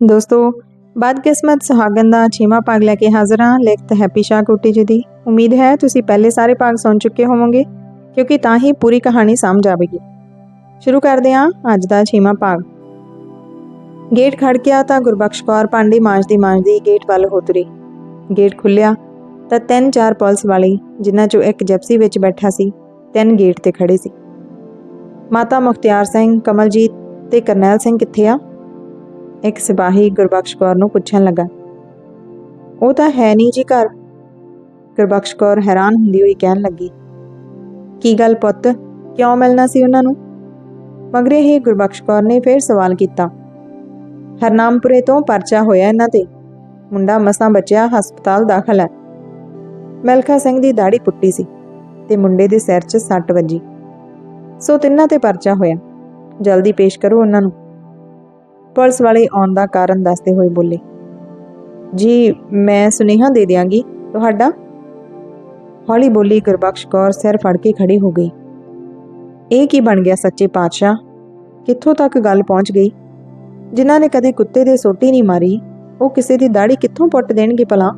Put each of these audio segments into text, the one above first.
ਦੋਸਤੋ ਬਦਕਿਸਮਤ ਸੁਹਾਗਨ ਦਾ ਛੇਵਾਂ ਭਾਗ ਲੈ ਕੇ ਹਾਜ਼ਰ ਹਾਂ ਲਿਖਤ ਹੈਪੀ ਸ਼ਾਹ ਕੋਟੀ ਜੀ ਦੀ। ਉਮੀਦ ਹੈ ਤੁਸੀਂ ਪਹਿਲੇ ਸਾਰੇ ਭਾਗ ਸੁਣ ਚੁੱਕੇ ਹੋਵੋਗੇ, ਕਿਉਂਕਿ ਤਾਂ ਹੀ ਪੂਰੀ ਕਹਾਣੀ ਸਮਝ ਆਵੇਗੀ। ਸ਼ੁਰੂ ਕਰਦੇ ਹਾਂ ਅੱਜ ਦਾ ਛੇਵਾਂ ਭਾਗ ਗੇਟ ਖੜਕਿਆ ਤਾਂ ਗੁਰਬਖਸ਼ ਕੌਰ ਪਾਂਡੀ ਮਾਂਜਦੀ ਮਾਂਜਦੀ ਗੇਟ ਵੱਲ ਹੋ ਤੁਰੀ। ਗੇਟ ਖੁੱਲਿਆ ਤਾਂ ਤਿੰਨ ਚਾਰ ਪੁਲਿਸ ਵਾਲੇ, ਜਿਨ੍ਹਾਂ ਚੋਂ ਇੱਕ ਜਿਪਸੀ ਵਿੱਚ ਬੈਠਾ ਸੀ, ਤਿੰਨ ਗੇਟ ਤੇ ਖੜੇ ਸੀ। ਮਾਤਾ ਮੁਖਤਿਆਰ ਸਿੰਘ, ਕਮਲਜੀਤ ਤੇ ਕਰਨੈਲ ਸਿੰਘ ਕਿੱਥੇ ਆ? ਇੱਕ ਸਿਪਾਹੀ ਗੁਰਬਖਸ਼ ਕੌਰ ਨੂੰ ਪੁੱਛਣ ਲੱਗਾ। ਉਹ ਤਾਂ ਹੈ ਨਹੀਂ ਜੀ ਘਰ, ਗੁਰਬਖਸ਼ ਕੌਰ ਹੈਰਾਨ ਹੁੰਦੀ ਹੋਈ ਕਹਿਣ ਲੱਗੀ। ਕੀ ਗੱਲ ਪੁੱਤ, ਕਿਉਂ ਮਿਲਣਾ ਸੀ ਉਹਨਾਂ ਨੂੰ? ਮਗਰੇ ਹੀ ਗੁਰਬਖਸ਼ ਕੌਰ ਨੇ ਫੇਰ ਸਵਾਲ ਕੀਤਾ। ਹਰਨਾਮਪੁਰੇ ਤੋਂ ਪਰਚਾ ਹੋਇਆ ਇਹਨਾਂ ਤੇ। ਮੁੰਡਾ ਮਸਾਂ ਬਚਿਆ ਹਸਪਤਾਲ ਦਾਖਲ ਹੈ। ਮਲਖਾ ਸਿੰਘ ਦੀ ਦਾੜੀ ਪੁੱਟੀ ਸੀ ਤੇ ਮੁੰਡੇ ਦੇ ਸਿਰ 'ਚ ਸੱਟ ਵੱਜੀ। ਸੋ ਤਿੰਨਾਂ ਤੇ ਪਰਚਾ ਹੋਇਆ। ਜਲਦੀ ਪੇਸ਼ ਕਰੋ ਉਹਨਾਂ ਨੂੰ। ਪੁਲਿਸ ਵਾਲੇ ਆਉਣ ਦਾ ਕਾਰਨ ਦੱਸਦੇ ਹੋਏ ਬੋਲੇ। ਜੀ, ਮੈਂ ਸੁਨੇਹਾ ਦੇ ਦਿਆਂਗੀ। ਤੁਹਾਡਾ? ਹੌਲੀ ਬੋਲੀ ਗੁਰਬਖਸ਼ ਕੌਰ ਸਿਰ ਫੜ ਕੇ ਖੜੀ ਹੋ ਗਈ। ਇਹ ਕੀ ਬਣ ਗਿਆ ਸੱਚੇ ਪਾਤਸ਼ਾਹ? ਕਿੱਥੋਂ ਤੱਕ ਗੱਲ ਪਹੁੰਚ ਗਈ? ਜਿਨ੍ਹਾਂ ਨੇ ਕਦੇ ਕੁੱਤੇ ਦੇ ਸੋਟੀ ਨਹੀਂ ਮਾਰੀ, ਉਹ ਕਿਸੇ ਦੀ ਦਾੜੀ ਕਿੱਥੋਂ ਪੁੱਟ ਦੇਣਗੇ ਭਲਾ?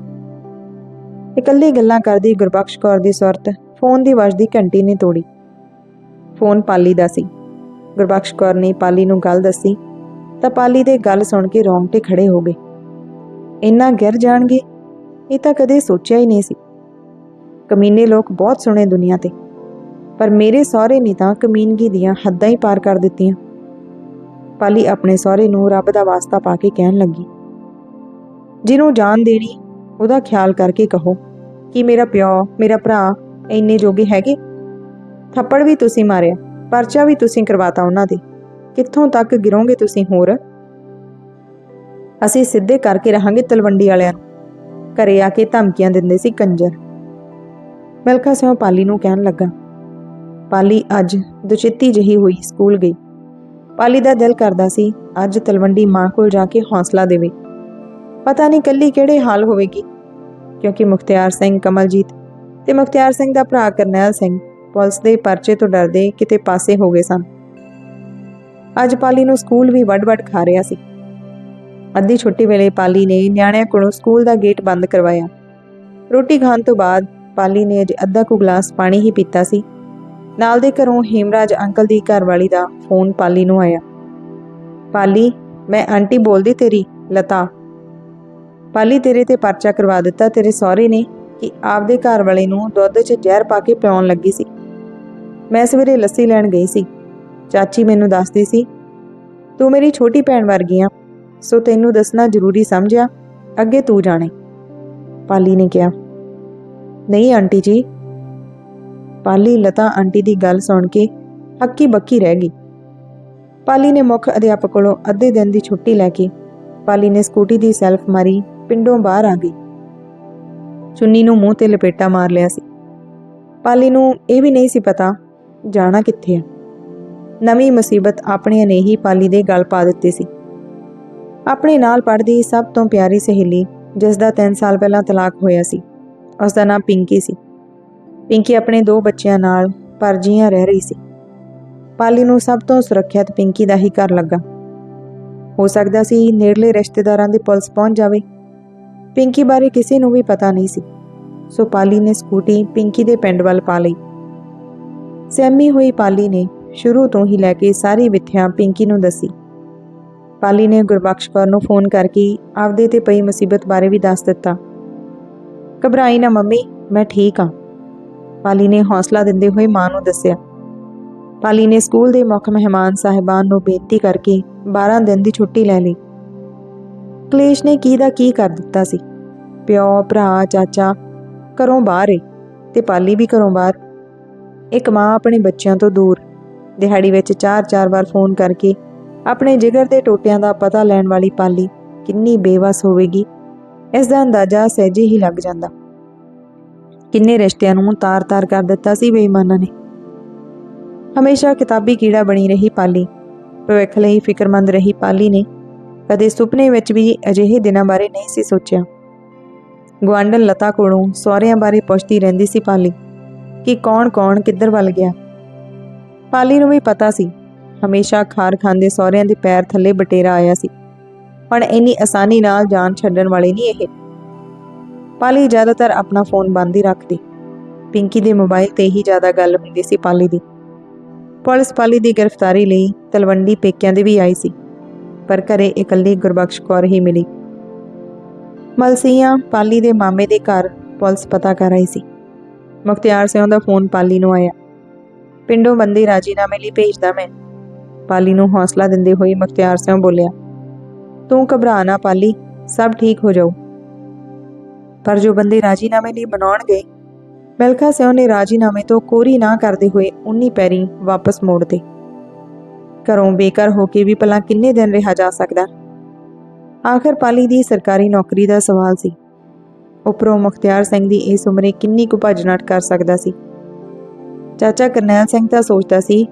ਇਕੱਲੇ ਗੱਲਾਂ ਕਰਦੀ ਗੁਰਬਖਸ਼ ਕੌਰ ਦੀ ਸੁਰਤ ਫੋਨ ਦੀ ਵੱਜਦੀ ਘੰਟੀ ਨੇ ਤੋੜੀ। ਫੋਨ ਪਾਲੀ ਦਾ ਸੀ। ਗੁਰਬਖਸ਼ ਕੌਰ ਨੇ ਪਾਲੀ ਨੂੰ ਗੱਲ ਦੱਸੀ। ਤਾਂ ਪਾਲੀ ਦੇ ਗੱਲ ਸੁਣ ਕੇ ਰੋਂਗਟੇ ਖੜੇ ਹੋ ਗਏ। ਇੰਨਾ ਗਿਰ ਜਾਣਗੇ, ਇਹ ਤਾਂ ਕਦੇ ਸੋਚਿਆ ਹੀ ਨਹੀਂ ਸੀ। ਕਮੀਨੇ ਲੋਕ ਬਹੁਤ ਸੁਣੇ ਦੁਨੀਆ ਤੇ, ਪਰ ਮੇਰੇ ਸਹੁਰੇ ਨੇ ਤਾਂ ਕਮੀਨਗੀ ਦੀਆਂ ਹੱਦਾਂ ਹੀ ਪਾਰ ਕਰ ਦਿੱਤੀਆਂ। ਪਾਲੀ ਆਪਣੇ ਸਹੁਰੇ ਨੂੰ ਰੱਬ ਦਾ ਵਾਸਤਾ ਪਾ ਕੇ ਕਹਿਣ ਲੱਗੀ, ਜਿਹਨੂੰ ਜਾਨ ਦੇਣੀ, ਉਹਦਾ ਖਿਆਲ ਕਰਕੇ ਕਹੋ ਕਿ ਮੇਰਾ ਪਿਓ, ਮੇਰਾ ਭਰਾ ਇੰਨੇ ਜੋਗੇ ਹੈਗੇ? ਥੱਪੜ ਵੀ ਤੁਸੀਂ ਮਾਰਿਆ, ਪਰਚਾ ਵੀ ਤੁਸੀਂ ਕਰਵਾਤਾ ਉਹਨਾਂ ਦੇ। ਕਿੱਥੋਂ ਤੱਕ ਗਿਰੋਗੇ ਤੁਸੀਂ ਹੋਰ? ਅਸੀਂ ਸਿੱਧੇ ਕਰਕੇ ਰਹਾਂਗੇ ਤਲਵੰਡੀ ਵਾਲਿਆਂ ਨੂੰ। ਘਰੇ ਆ ਕੇ ਧਮਕੀਆਂ ਦਿੰਦੇ ਸੀ ਕੰਜਰ। ਮਿਲਖਾ ਸਿੰਘ ਪਾਲੀ ਨੂੰ ਕਹਿਣ ਲੱਗਾ, ਪਾਲੀ ਅੱਜ ਦੁਚਿੱਤੀ ਜਹੀ ਹੋਈ, ਸਕੂਲ ਗਈ। ਪਾਲੀ ਦਾ ਦਿਲ ਕਰਦਾ ਸੀ, ਅੱਜ ਤਲਵੰਡੀ ਮਾਂ ਕੋਲ ਜਾ ਕੇ ਹੌਸਲਾ ਦੇਵੇ। ਪਤਾ ਨਹੀਂ ਕੱਲੀ ਕਿਹੜੇ ਹਾਲ ਹੋਵੇਗੀ, ਕਿਉਂਕਿ ਮੁਖਤਿਆਰ ਸਿੰਘ, ਕਮਲਜੀਤ ਤੇ ਮੁਖਤਿਆਰ ਸਿੰਘ ਦਾ ਭਰਾ ਕਰਨੈਲ ਸਿੰਘ ਪੁਲਿਸ ਦੇ ਪਰਚੇ ਤੋਂ ਡਰਦੇ ਕਿਤੇ ਪਾਸੇ ਹੋ ਗਏ ਸਨ। ਅੱਜ ਪਾਲੀ ਨੂੰ ਸਕੂਲ ਵੀ ਵੱਡ-ਵੱਡ ਖਾ ਰਿਹਾ ਸੀ। ਅੱਧੀ ਛੁੱਟੀ ਵੇਲੇ ਪਾਲੀ ਨੇ ਨਿਆਣਿਆਂ ਕੋਲੋਂ ਸਕੂਲ ਦਾ ਗੇਟ ਬੰਦ ਕਰਵਾਇਆ। ਰੋਟੀ ਖਾਣ ਤੋਂ ਬਾਅਦ ਪਾਲੀ ਨੇ ਅਜੇ ਅੱਧਾ ਕੁ ਗਲਾਸ ਪਾਣੀ ਹੀ ਪੀਤਾ ਸੀ। ਨਾਲ ਦੇ ਘਰੋਂ ਹੇਮਰਾਜ ਅੰਕਲ ਦੀ ਘਰਵਾਲੀ ਦਾ ਫੋਨ ਪਾਲੀ ਨੂੰ ਆਇਆ। ਪਾਲੀ, ਮੈਂ ਆਂਟੀ ਬੋਲਦੀ ਤੇਰੀ, ਲਤਾ। ਪਾਲੀ ਤੇਰੇ ਤੇ ਪਰਚਾ ਕਰਵਾ ਦਿੱਤਾ ਤੇਰੇ ਸਹੁਰੇ ਨੇ ਕਿ ਆਪਦੇ ਘਰ ਵਾਲੇ ਨੂੰ ਦੁੱਧ 'ਚ ਜ਼ਹਿਰ ਪਾ ਕੇ ਪਿਉਣ ਲੱਗੀ ਸੀ। ਮੈਂ ਸਵੇਰੇ ਲੱਸੀ ਲੈਣ ਗਈ ਸੀ। ਚਾਚੀ ਮੈਨੂੰ ਦੱਸਦੀ ਸੀ, ਤੂੰ ਮੇਰੀ ਛੋਟੀ ਭੈਣ ਵਰਗੀ ਆ ਸੋ ਤੈਨੂੰ ਦੱਸਣਾ ਜ਼ਰੂਰੀ ਸਮਝਿਆ, ਅੱਗੇ ਤੂੰ ਜਾਣੇ। ਪਾਲੀ ਨੇ ਕਿਹਾ, ਨਹੀਂ ਆਂਟੀ ਜੀ। ਪਾਲੀ ਲਤਾ ਆਂਟੀ ਦੀ ਗੱਲ ਸੁਣ ਕੇ ਹੱਕੀ ਬੱਕੀ ਰਹਿ ਗਈ। ਪਾਲੀ ਨੇ ਮੁੱਖ ਅਧਿਆਪਕ ਕੋਲੋਂ ਅੱਧੇ ਦਿਨ ਦੀ ਛੁੱਟੀ ਲੈ ਕੇ ਪਾਲੀ ਨੇ ਸਕੂਟੀ ਦੀ ਸੈਲਫ ਮਾਰੀ ਪਿੰਡੋਂ ਬਾਹਰ ਆ ਗਈ। ਚੁੰਨੀ ਨੂੰ ਮੂੰਹ ਤੇ ਲਪੇਟਾ ਮਾਰ ਲਿਆ ਸੀ। ਪਾਲੀ ਨੂੰ ਇਹ ਵੀ ਨਹੀਂ ਸੀ ਪਤਾ ਜਾਣਾ ਕਿੱਥੇ ਹੈ ਨਵੀਂ ਮੁਸੀਬਤ ਆਪਣੇ ਨੇ ਹੀ ਪਾਲੀ ਦੇ ਗਲ ਪਾ ਦਿੱਤੀ ਸੀ। ਆਪਣੇ ਨਾਲ ਪੜਦੀ ਸਭ ਤੋਂ ਪਿਆਰੀ ਸਹੇਲੀ ਜਿਸ ਦਾ 3 ਸਾਲ ਪਹਿਲਾਂ ਤਲਾਕ ਹੋਇਆ ਸੀ ਉਸ ਦਾ ਨਾਮ ਪਿੰਕੀ ਸੀ। ਪਿੰਕੀ ਆਪਣੇ ਦੋ ਬੱਚਿਆਂ ਨਾਲ ਪਰਜੀਆਂ ਰਹਿ ਰਹੀ ਸੀ। ਪਾਲੀ ਨੂੰ ਸਭ ਤੋਂ ਸੁਰੱਖਿਅਤ ਪਿੰਕੀ ਦਾ ਹੀ ਘਰ ਲੱਗਾ। ਹੋ ਸਕਦਾ ਸੀ ਨੇੜਲੇ ਰਿਸ਼ਤੇਦਾਰਾਂ ਦੀ ਪੁਲਿਸ ਪਹੁੰਚ ਜਾਵੇ। ਪਿੰਕੀ ਬਾਰੇ ਕਿਸੇ ਨੂੰ ਵੀ ਪਤਾ ਨਹੀਂ ਸੀ। ਸੋ ਪਾਲੀ ਨੇ ਸਕੂਟੀ ਪਿੰਕੀ ਦੇ ਪਿੰਡ ਵੱਲ ਪਾ ਲਈ। ਸਹਿਮੀ ਹੋਈ ਪਾਲੀ ਨੇ ਸ਼ੁਰੂ ਤੋਂ ਹੀ ਲੈ ਕੇ ਸਾਰੀ ਵਿਥਿਆ ਪਿੰਕੀ ਨੂੰ ਦੱਸੀ। ਪਾਲੀ ਨੇ ਗੁਰਬਖਸ਼ ਕੌਰ ਨੂੰ ਫੋਨ ਕਰਕੇ ਆਪਦੇ ਤੇ ਪਈ ਮੁਸੀਬਤ ਬਾਰੇ ਵੀ ਦੱਸ ਦਿੱਤਾ। ਘਬਰਾਈ ਨਾ ਮੰਮੀ, ਮੈਂ ਠੀਕ ਹਾਂ। ਪਾਲੀ ਨੇ ਹੌਸਲਾ ਦਿੰਦੇ ਹੋਏ ਮਾਂ ਨੂੰ ਦੱਸਿਆ। ਪਾਲੀ ਨੇ ਸਕੂਲ ਦੇ ਮੁੱਖ ਮਹਿਮਾਨ ਸਾਹਿਬਾਨ ਨੂੰ ਬੇਨਤੀ ਕਰਕੇ 12 ਦਿਨ ਦੀ ਛੁੱਟੀ ਲੈ ਲਈ। ਕਲੇਸ਼ ਨੇ ਕੀ ਦਾ ਕੀ ਕਰ ਦਿੱਤਾ ਸੀ? ਪਿਓ, ਭਰਾ, ਚਾਚਾ ਘਰੋਂ ਬਾਹਰ ਏ ਤੇ ਪਾਲੀ ਵੀ ਘਰੋਂ ਬਾਹਰ। ਇੱਕ ਮਾਂ ਆਪਣੇ ਬੱਚਿਆਂ ਤੋਂ ਦੂਰ। ਦਿਹਾੜੀ ਵਿੱਚ ਚਾਰ-ਚਾਰ ਵਾਰ ਫੋਨ ਕਰਕੇ ਆਪਣੇ ਜਿਗਰ ਦੇ ਟੋਟਿਆਂ ਦਾ ਪਤਾ ਲੈਣ ਵਾਲੀ ਪਾਲੀ ਕਿੰਨੀ ਬੇਵਸ ਹੋਵੇਗੀ ਇਸ ਦਾ ਅੰਦਾਜ਼ਾ ਸਹਿਜੇ ਹੀ ਲੱਗ ਜਾਂਦਾ। ਕਿੰਨੇ ਰਿਸ਼ਤਿਆਂ ਨੂੰ ਤਾਰ-ਤਾਰ ਕਰ ਦਿੱਤਾ ਸੀ ਬੇਈਮਾਨਾਂ ਨੇ। ਹਮੇਸ਼ਾ ਕਿਤਾਬੀ ਕੀੜਾ ਬਣੀ ਰਹੀ ਪਾਲੀ, ਭਵਿੱਖ ਲਈ ਫਿਕਰਮੰਦ ਰਹੀ ਪਾਲੀ ਨੇ ਕਦੇ ਸੁਪਨੇ ਵਿੱਚ ਵੀ ਅਜਿਹੇ ਦਿਨਾਂ ਬਾਰੇ ਨਹੀਂ ਸੀ ਸੋਚਿਆ। ਗਵਾਂਡਨ ਲਤਾ ਕੋਲੋਂ ਸਹੁਰਿਆਂ ਬਾਰੇ ਪੁੱਛਦੀ ਰਹਿੰਦੀ ਸੀ ਪਾਲੀ ਕਿ ਕੌਣ-ਕੌਣ ਕਿੱਧਰ ਵੱਲ ਗਿਆ। ਪਾਲੀ ਨੂੰ ਵੀ ਪਤਾ ਸੀ। ਹਮੇਸ਼ਾ ਖਾਰ ਖਾਂਦੇ ਸਹੁਰਿਆਂ ਦੇ ਪੈਰ ਥੱਲੇ ਬਟੇਰਾ ਆਇਆ ਸੀ। ਹੁਣ ਇੰਨੀ ਆਸਾਨੀ ਨਾਲ ਜਾਨ ਛੱਡਣ ਵਾਲੇ ਨਹੀਂ ਇਹ। ਪਾਲੀ ਜ਼ਿਆਦਾਤਰ ਆਪਣਾ ਫੋਨ ਬੰਦ ਹੀ ਰੱਖਦੀ। ਪਿੰਕੀ ਦੇ ਮੋਬਾਈਲ ਤੇ ਹੀ ਜ਼ਿਆਦਾ ਗੱਲ ਹੁੰਦੀ ਸੀ ਪਾਲੀ ਦੀ। ਪੁਲਿਸ ਪਾਲੀ ਦੀ ਗ੍ਰਿਫਤਾਰੀ ਲਈ ਤਲਵੰਡੀ ਪੇਕਿਆਂ ਦੇ ਵੀ ਆਈ ਸੀ। ਪਰ ਘਰੇ ਇਕੱਲੀ ਗੁਰਬਖਸ਼ ਕੌਰ ਹੀ ਮਿਲੀ। ਮਲਸੀਆਂ ਪਾਲੀ ਦੇ ਮਾਮੇ ਦੇ ਘਰ ਪੁਲਿਸ ਪਤਾ ਕਰ ਰਹੀ ਸੀ। ਮੁਖਤਿਆਰ ਸਿੰਘ ਦਾ ਫੋਨ ਪਾਲੀ ਨੂੰ ਆਇਆ। ਪਿੰਡੋਂ ਬੰਦੇ ਰਾਜੀਨਾਮੇ ਲਈ ਭੇਜਦਾ ਮੈਂ। ਪਾਲੀ ਨੂੰ ਹੌਸਲਾ ਦਿੰਦੇ ਹੋਏ ਮੁਖਤਿਆਰ ਸਿੰਘ ਬੋਲਿਆ, ਤੂੰ ਘਬਰਾ ਨਾ ਪਾਲੀ, ਸਭ ਠੀਕ ਹੋ ਜਾਊ। ਪਰ ਜੋ ਬੰਦੇ ਰਾਜੀਨਾਮੇ ਲਈ ਬਣਾਉਣ ਗਏ ਮਿਲਖਾ ਸਿੰਘ ਨੇ ਰਾਜੀਨਾਮੇ ਤੋਂ ਕੋਰੀ ਨਾ ਕਰਦੇ ਹੋਏ ਉਨੀ ਪੈਰੀ ਵਾਪਸ ਮੋੜਦੇ। ਘਰੋਂ ਬੇਕਾਰ ਹੋ ਕੇ ਵੀ ਭਲਾ ਕਿੰਨੇ ਦਿਨ ਰਿਹਾ ਜਾ ਸਕਦਾ? ਆਖਰ ਪਾਲੀ ਦੀ ਸਰਕਾਰੀ ਨੌਕਰੀ ਦਾ ਸਵਾਲ ਸੀ। ਉਪਰੋਂ ਮੁਖਤਿਆਰ ਸਿੰਘ ਦੀ ਇਸ ਉਮਰੇ ਕਿੰਨੀ ਕੁ ਭੱਜ ਕਰ ਸਕਦਾ ਸੀ? ਚਾਚਾ ਕਰਨੈਲ ਸਿੰਘ ਤਾਂ ਸੋਚਦਾ ਸੀ,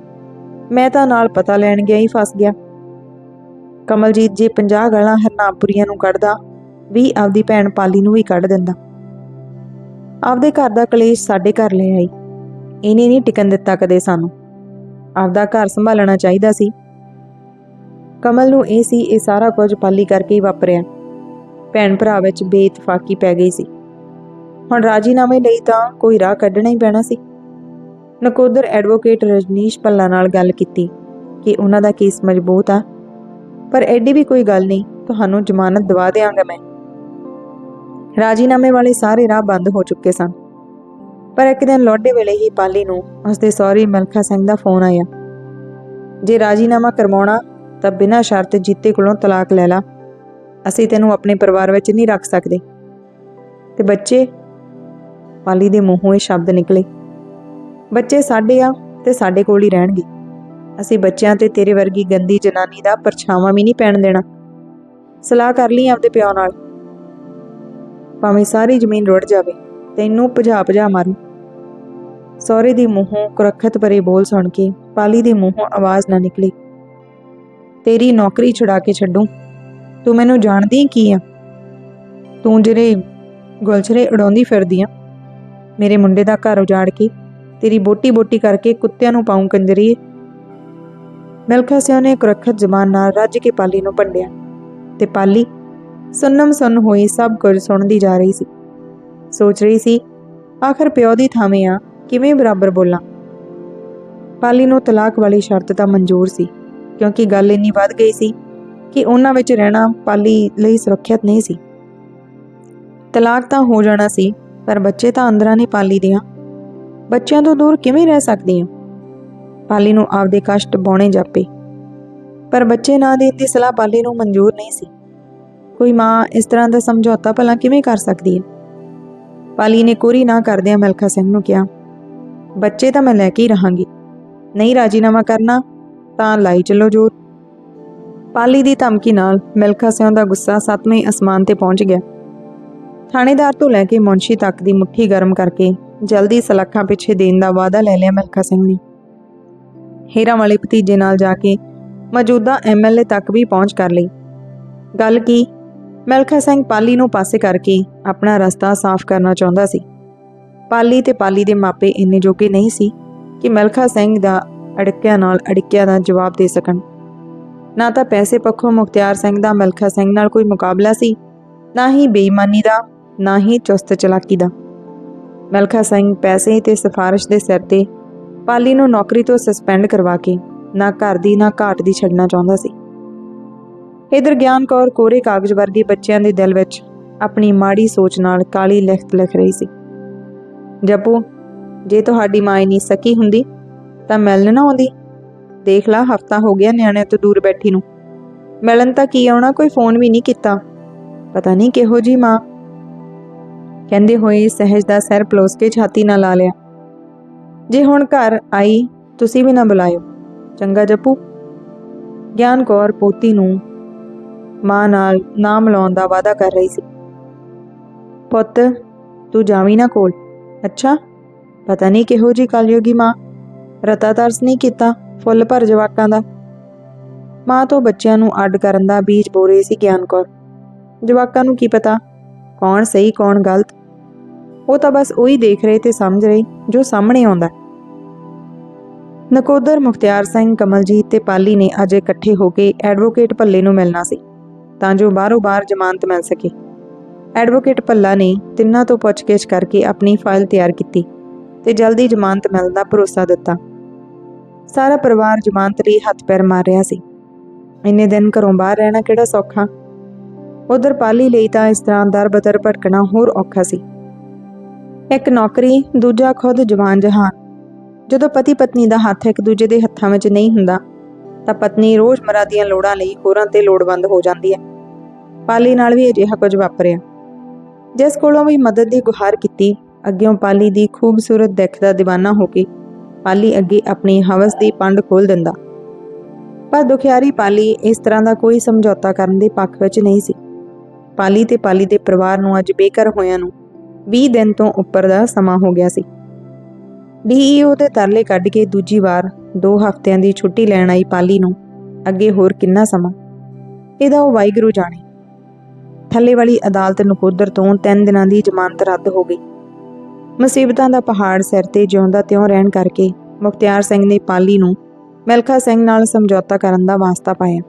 ਮੈਂ ਤਾਂ ਨਾਲ ਪਤਾ ਲੈਣ ਗਿਆ ਹੀ ਫਸ ਗਿਆ। ਕਮਲਜੀਤ ਜੇ 50 ਗਾਲਾਂ ਹਰਨਾਮਪੁਰੀਆਂ ਨੂੰ ਕੱਢਦਾ, ਵੀ ਆਪਦੀ ਭੈਣ ਪਾਲੀ ਨੂੰ ਵੀ ਕੱਢ ਦਿੰਦਾ। ਆਪਦੇ ਘਰ ਦਾ ਕਲੇਸ਼ ਸਾਡੇ ਘਰ ਲੈ ਆਈ। ਇਹਨੇ ਨਹੀਂ ਟਿਕਨ ਦਿੱਤਾ ਕਦੇ ਸਾਨੂੰ। ਆਪਦਾ ਘਰ ਸੰਭਾਲਣਾ ਚਾਹੀਦਾ ਸੀ। ਕਮਲ ਨੂੰ ਇਹ ਸੀ, ਇਹ ਸਾਰਾ ਕੁਝ ਪਾਲੀ ਕਰਕੇ ਹੀ ਵਾਪਰਿਆ। ਭੈਣ ਭਰਾ ਵਿੱਚ ਬੇਇਤਫਾਕੀ ਪੈ ਗਈ ਸੀ। ਹੁਣ ਰਾਜੀਨਾਮੇ ਲਈ ਤਾਂ ਕੋਈ ਰਾਹ ਕੱਢਣਾ ਹੀ ਪੈਣਾ ਸੀ। ਨਕੋਦਰ ਐਡਵੋਕੇਟ ਰਜਨੀਸ਼ ਪੱਲਾ ਨਾਲ ਗੱਲ ਕੀਤੀ ਕਿ ਉਹਨਾਂ ਦਾ ਕੇਸ ਮਜ਼ਬੂਤ ਆ। ਪਰ ਐਡੀ ਵੀ ਕੋਈ ਗੱਲ ਨਹੀਂ, ਤੁਹਾਨੂੰ ਜ਼ਮਾਨਤ ਦਵਾ ਦੇਵਾਂਗਾ ਮੈਂ। ਰਾਜੀਨਾਮੇ ਵਾਲੇ ਸਾਰੇ ਰਾਹ ਬੰਦ ਹੋ ਚੁੱਕੇ ਸਨ। ਪਰ ਇੱਕ ਦਿਨ ਲੋਡੇ ਵੇਲੇ ਹੀ ਪਾਲੀ ਨੂੰ ਉਸਦੇ ਸਹੁਰੇ ਮਲਖਾ ਸਿੰਘ ਦਾ ਫੋਨ ਆਇਆ। ਜੇ ਰਾਜੀਨਾਮਾ ਕਰਵਾਉਣਾ, ਤਾਂ ਬਿਨਾਂ ਸ਼ਰਤ ਜੀਤੇ ਕੋਲੋਂ ਤਲਾਕ ਲੈ ਲਾ। ਅਸੀਂ ਤੈਨੂੰ ਆਪਣੇ ਪਰਿਵਾਰ ਵਿੱਚ ਨਹੀਂ ਰੱਖ ਸਕਦੇ। ਤੇ ਬੱਚੇ, ਪਾਲੀ ਦੇ ਮੂੰਹੋਂ ਇਹ ਸ਼ਬਦ ਨਿਕਲੇ। ਬੱਚੇ ਸਾਡੇ ਆ ਤੇ ਸਾਡੇ ਕੋਲ ਹੀ ਰਹਿਣਗੇ। ਅਸੀਂ ਬੱਚਿਆਂ ਤੇ ਤੇਰੇ ਵਰਗੀ ਗੰਦੀ ਜਨਾਨੀ ਦਾ ਪਰਛਾਵਾਂ ਵੀ ਨਹੀਂ ਪੈਣ ਦੇਣਾ। ਸਲਾਹ ਕਰ ਲਈ ਆਪਦੇ ਪਿਓ ਨਾਲ। ਭਾਵੇਂ ਸਾਰੀ ਜ਼ਮੀਨ ਰੁੜ ਜਾਵੇ, ਤੈਨੂੰ ਭਜਾ ਭਜਾ ਮਾਰੂ। ਸਹੁਰੇ ਦੀ ਮੂੰਹੋਂ ਕੁਰਖਤ ਭਰੇ ਬੋਲ ਸੁਣ ਕੇ ਪਾਲੀ ਦੇ ਮੂੰਹੋਂ ਆਵਾਜ਼ ਨਾ ਨਿਕਲੀ। ਤੇਰੀ ਨੌਕਰੀ ਛੁਡਾ ਕੇ ਛੱਡੂ। ਤੂੰ ਮੈਨੂੰ ਜਾਣਦੀ ਕੀ ਆ? ਤੂੰ ਜਿਹੜੇ ਗੁਲਛਰੇ ਉਡਾਉਂਦੀ ਫਿਰਦੀ ਆ। ਮੇਰੇ ਮੁੰਡੇ ਦਾ ਘਰ ਉਜਾੜ ਕੇ ਤੇਰੀ ਬੋਟੀ ਬੋਟੀ ਕਰਕੇ ਕੁੱਤਿਆਂ ਨੂੰ ਪਾਉਂ ਕੰਜਰੀ ਮਿਲਖਾ ਸਿਓ ਨੇ ਕੁਰਖਤ ਜਮਾਨ ਨਾਲ ਰੱਜ ਕੇ ਪਾਲੀ ਨੂੰ ਭੰਡਿਆ ਤੇ ਪਾਲੀ, ਸੁਨਮ ਸੁਨ ਹੋਈ ਸਭ ਕੁਝ ਸੁਣਦੀ ਜਾ ਰਹੀ ਸੀ। ਸੋਚ ਰਹੀ ਸੀ, ਆਖਰ ਪਿਓ ਦੀ ਥਾਵੇਂ ਆ, ਕਿਵੇਂ ਬਰਾਬਰ ਬੋਲਾਂ। ਪਾਲੀ ਨੂੰ ਤਲਾਕ ਵਾਲੀ ਸ਼ਰਤ ਤਾਂ ਮਨਜ਼ੂਰ ਸੀ, ਕਿਉਂਕਿ ਗੱਲ ਇੰਨੀ ਵੱਧ ਗਈ ਸੀ ਕਿ ਉਹਨਾਂ ਵਿੱਚ ਰਹਿਣਾ ਪਾਲੀ ਲਈ ਸੁਰੱਖਿਅਤ ਨਹੀਂ ਸੀ। ਤਲਾਕ ਤਾਂ ਹੋ ਜਾਣਾ ਸੀ, ਪਰ ਬੱਚੇ ਤਾਂ ਅੰਦਰਾਂ ਨੇ ਪਾਲੀ ਦੀਆਂ। ਬੱਚਿਆਂ ਤੋਂ ਦੂਰ ਕਿਵੇਂ ਰਹਿ ਸਕਦੀ ਹਾਂ ਪਾਲੀ ਨੂੰ ਆਪਦੇ ਕਸ਼ਟ ਬਾਉਣੇ ਜਾਪੇ। ਪਰ ਬੱਚੇ ਨਾ ਦੇਣ ਦੀ ਸਲਾਹ ਪਾਲੀ ਨੂੰ ਮਨਜ਼ੂਰ ਨਹੀਂ ਸੀ। ਕੋਈ ਮਾਂ ਇਸ ਤਰ੍ਹਾਂ ਦਾ ਸਮਝੌਤਾ ਭਲਾ ਕਿਵੇਂ ਕਰ ਸਕਦੀ ਹੈ ਪਾਲੀ ਨੇ ਕੋਰੀ ਨਾ ਕਰਦਿਆਂ ਮਿਲਖਾ ਸਿੰਘ ਨੂੰ ਕਿਹਾ, ਬੱਚੇ ਤਾਂ ਮੈਂ ਲੈ ਕੇ ਹੀ ਰਹਾਂਗੀ। ਨਹੀਂ ਰਾਜੀਨਾਮਾ ਕਰਨਾ, ਤਾਂ ਲਾਈ ਚੱਲੋ ਜੋਰ। ਪਾਲੀ ਦੀ ਧਮਕੀ ਨਾਲ ਮਿਲਖਾ ਸਿੰਘ ਦਾ ਗੁੱਸਾ ਸੱਤਵੇਂ ਅਸਮਾਨ ਤੇ ਪਹੁੰਚ ਗਿਆ। ਥਾਣੇਦਾਰ ਤੋਂ ਲੈ ਕੇ ਮੁੰਸ਼ੀ ਤੱਕ ਦੀ ਮੁੱਠੀ ਗਰਮ ਕਰਕੇ ਜਲਦੀ ਸਲਾਖਾਂ ਪਿੱਛੇ ਦੇਣ ਦਾ ਵਾਅਦਾ ਲੈ ਲਿਆ ਮਿਲਖਾ ਸਿੰਘ ਨੇ। ਹੀਰਾ ਵਾਲੇ ਭਤੀਜੇ ਨਾਲ ਜਾ ਕੇ ਮੌਜੂਦਾ ਐਮਐਲਏ ਤੱਕ ਵੀ ਪਹੁੰਚ ਕਰ ਲਈ। ਗੱਲ ਕੀ ਮਿਲਖਾ ਸਿੰਘ ਪਾਲੀ ਨੂੰ ਪਾਸੇ ਕਰਕੇ ਆਪਣਾ ਰਸਤਾ ਸਾਫ਼ ਕਰਨਾ ਚਾਹੁੰਦਾ ਸੀ। ਪਾਲੀ ਤੇ ਪਾਲੀ ਦੇ ਮਾਪੇ ਇੰਨੇ ਜੋਗੇ ਨਹੀਂ ਸੀ ਕਿ ਮਿਲਖਾ ਸਿੰਘ ਦਾ ਅੜਕਿਆਂ ਨਾਲ ਅੜਕਿਆਂ ਦਾ ਜਵਾਬ ਦੇ ਸਕਣ। ਨਾ ਤਾਂ ਪੈਸੇ ਪੱਖੋਂ ਮੁਖਤਿਆਰ ਸਿੰਘ ਦਾ ਮਿਲਖਾ ਸਿੰਘ ਨਾਲ ਕੋਈ ਮੁਕਾਬਲਾ ਸੀ, ਨਾ ਹੀ ਬੇਈਮਾਨੀ ਦਾ, ਨਾ ਹੀ ਚੁਸਤ ਚਲਾਕੀ ਦਾ। ਮਲਖਾ ਸਿੰਘ ਪੈਸੇ ਤੇ ਸਿਫਾਰਿਸ਼ ਦੇ ਸਿਰ ਤੇ ਪਾਲੀ ਨੂੰ ਨੌਕਰੀ ਤੋਂ ਸਸਪੈਂਡ ਕਰਵਾ ਕੇ ਨਾ ਘਰ ਦੀ ਨਾ ਘਾਟ ਦੀ ਛੱਡਣਾ ਚਾਹੁੰਦਾ ਸੀ। ਇਧਰ ਗਿਆਨ ਕੌਰ ਕੋਰੇ ਕਾਗਜ਼ ਵਰਗੀ ਬੱਚਿਆਂ ਦੇ ਦਿਲ ਵਿੱਚ ਆਪਣੀ ਮਾੜੀ ਸੋਚ ਨਾਲ ਕਾਲੀ ਲਿਖਤ ਲਿਖ ਰਹੀ ਸੀ। ਜਪੂ, ਜੇ ਤੁਹਾਡੀ ਮਾਂ ਇੰਨੀ ਸਕੀ ਹੁੰਦੀ, ਤਾਂ ਮਿਲਣ ਨਾ ਆਉਂਦੀ। ਦੇਖ ਲਾ, ਹਫਤਾ ਹੋ ਗਿਆ ਨਿਆਣਿਆਂ ਤੋਂ ਦੂਰ ਬੈਠੀ ਨੂੰ। ਮਿਲਣ ਤਾਂ ਕੀ ਆਉਣਾ, ਕੋਈ ਫੋਨ ਵੀ ਨਹੀਂ ਕੀਤਾ। ਪਤਾ ਨਹੀਂ ਕਿਹੋ ਜੀ ਮਾਂ ਕਹਿੰਦੇ ਹੋਏ ਸਹਿਜ ਦਾ ਸਿਰ ਪਲੋਸ ਕੇ ਛਾਤੀ ਨਾਲ ਲਾ ਲਿਆ। ਜੇ ਹੁਣ ਘਰ ਆਈ, ਤੁਸੀਂ ਵੀ ਨਾ ਬੁਲਾਇਓ। ਚੰਗਾ ਜੱਪੂ। ਗਿਆਨ ਕੌਰ ਪੋਤੀ ਨੂੰ ਮਾਂ ਨਾਲ ਨਾਮ ਲਾਉਣ ਦਾ ਵਾਅਦਾ ਕਰ ਰਹੀ ਸੀ। ਪੁੱਤ, ਤੂੰ ਜਾਵੀਂ ਨਾ ਕੋਲ। ਅੱਛਾ, ਪਤਾ ਨਹੀਂ ਕਿਹੋ ਜੀ ਕਲਯੋਗੀ ਮਾਂ। ਰਤਾ ਤਰਸ ਨਹੀਂ ਕੀਤਾ, ਫੁੱਲ ਭਰ ਜਵਾਕਾਂ ਦਾ। ਮਾਂ ਤੋਂ ਬੱਚਿਆਂ ਨੂੰ ਅੱਡ ਕਰਨ ਦਾ ਬੀਜ ਬੋ ਰਹੀ ਸੀ ਗਿਆਨ ਕੌਰ। ਜਵਾਕਾਂ ਨੂੰ ਕੀ ਪਤਾ? ਕੌਣ ਸਹੀ, ਕੌਣ ਗਲਤ? ਉਹ ਤਾਂ ਬਸ ਉਹੀ ਦੇਖ ਰਹੇ ਤੇ ਸਮਝ ਰਹੇ, ਜੋ ਸਾਹਮਣੇ ਆਉਂਦਾ। ਨਕੋਦਰ, ਮੁਖਤਿਆਰ ਸਿੰਘ, ਕਮਲਜੀਤ ਤੇ ਪਾਲੀ ਨੇ ਅੱਜ ਇਕੱਠੇ ਹੋ ਕੇ ਐਡਵੋਕੇਟ ਭੱਲੇ ਨੂੰ ਮਿਲਣਾ ਸੀ, ਤਾਂ ਜੋ ਬਾਹਰੋਂ ਬਾਹਰ ਜ਼ਮਾਨਤ ਮਿਲ ਸਕੇ। ਐਡਵੋਕੇਟ ਭੱਲਾ ਨੇ ਤਿੰਨਾਂ ਤੋਂ ਪੁੱਛਗਿੱਛ ਕਰਕੇ ਆਪਣੀ ਫਾਈਲ ਤਿਆਰ ਕੀਤੀ ਤੇ ਜਲਦੀ ਜ਼ਮਾਨਤ ਮਿਲਣ ਦਾ ਭਰੋਸਾ ਦਿੱਤਾ। ਸਾਰਾ ਪਰਿਵਾਰ ਜ਼ਮਾਨਤ ਲਈ ਹੱਥ ਪੈਰ ਮਾਰ ਰਿਹਾ ਸੀ। ਇੰਨੇ ਦਿਨ ਘਰੋਂ ਬਾਹਰ ਰਹਿਣਾ ਕਿਹੜਾ ਸੌਖਾ? ਉਧਰ ਪਾਲੀ ਲਈ ਤਾਂ ਇਸ ਤਰ੍ਹਾਂ ਦਰ ਬਦਰ ਭਟਕਣਾ ਹੋਰ ਔਖਾ ਸੀ। ਇੱਕ ਨੌਕਰੀ, ਦੂਜਾ ਖੁਦ ਜਵਾਨ ਜਹਾਨ। ਜਦੋਂ ਪਤੀ ਪਤਨੀ ਦਾ ਹੱਥ ਇੱਕ ਦੂਜੇ ਦੇ ਹੱਥਾਂ ਵਿੱਚ ਨਹੀਂ ਹੁੰਦਾ, ਤਾਂ ਪਤਨੀ ਰੋਜ਼ਮਰਾ ਦੀਆਂ ਲੋੜਾਂ ਲਈ ਹੋਰਾਂ ਤੇ ਲੋੜਵੰਦ ਹੋ ਜਾਂਦੀ ਹੈ। ਪਾਲੀ ਨਾਲ ਵੀ ਅਜਿਹਾ ਕੁਝ ਵਾਪਰਿਆ। ਜਿਸ ਕੋਲੋਂ ਵੀ ਮਦਦ ਦੀ ਗੁਹਾਰ ਕੀਤੀ, ਅੱਗਿਓਂ ਪਾਲੀ ਦੀ ਖੂਬਸੂਰਤ ਦਿੱਖ ਦਾ دیਵਾਨਾ ਹੋ ਕੇ ਪਾਲੀ ਅੱਗੇ ਆਪਣੀ ਹਵਸ ਦੀ ਪੰਡ ਖੋਲ ਦਿੰਦਾ। ਪਰ ਦੁਖਿਆਰੀ ਪਾਲੀ ਇਸ ਤਰ੍ਹਾਂ ਦਾ ਕੋਈ ਸਮਝੌਤਾ ਕਰਨ ਦੇ ਪੱਖ ਵਿੱਚ ਨਹੀਂ ਸੀ। ਪਾਲੀ ਤੇ ਪਾਲੀ ਦੇ ਪਰਿਵਾਰ ਨੂੰ ਅੱਜ ਬੇਕਰ ਹੋਇਆਂ ਨੂੰ 20 ਦਿਨ ਤੋਂ ਉੱਪਰ ਦਾ ਸਮਾਂ ਹੋ ਗਿਆ ਸੀ। ਡੀਈਓ ਦੇ ਤਰਲੇ ਕੱਢ ਕੇ ਦੂਜੀ ਵਾਰ 2 ਹਫ਼ਤਿਆਂ ਦੀ ਛੁੱਟੀ ਲੈਣ ਆਈ ਪਾਲੀ ਨੂੰ। ਅੱਗੇ ਹੋਰ ਕਿੰਨਾ ਸਮਾਂ? ਇਹਦਾ ਉਹ ਵਾਹਿਗੁਰੂ ਜਾਣੇ। ਥੱਲੇ ਵਾਲੀ ਅਦਾਲਤ ਨਕੋਦਰ ਤੋਂ 3 ਦਿਨਾਂ ਦੀ ਜ਼ਮਾਨਤ ਰੱਦ ਹੋ ਗਈ। ਮੁਸੀਬਤਾਂ ਦਾ ਪਹਾੜ ਸਿਰ ਤੇ ਜਿਉਂਦਾ ਤਿਉਂ ਰਹਿਣ ਕਰਕੇ ਮੁਖਤਿਆਰ ਸਿੰਘ ਨੇ ਪਾਲੀ ਨੂੰ ਮਿਲਖਾ ਸਿੰਘ ਨਾਲ ਸਮਝੌਤਾ ਕਰਨ ਦਾ ਵਾਸਤਾ ਪਾਇਆ।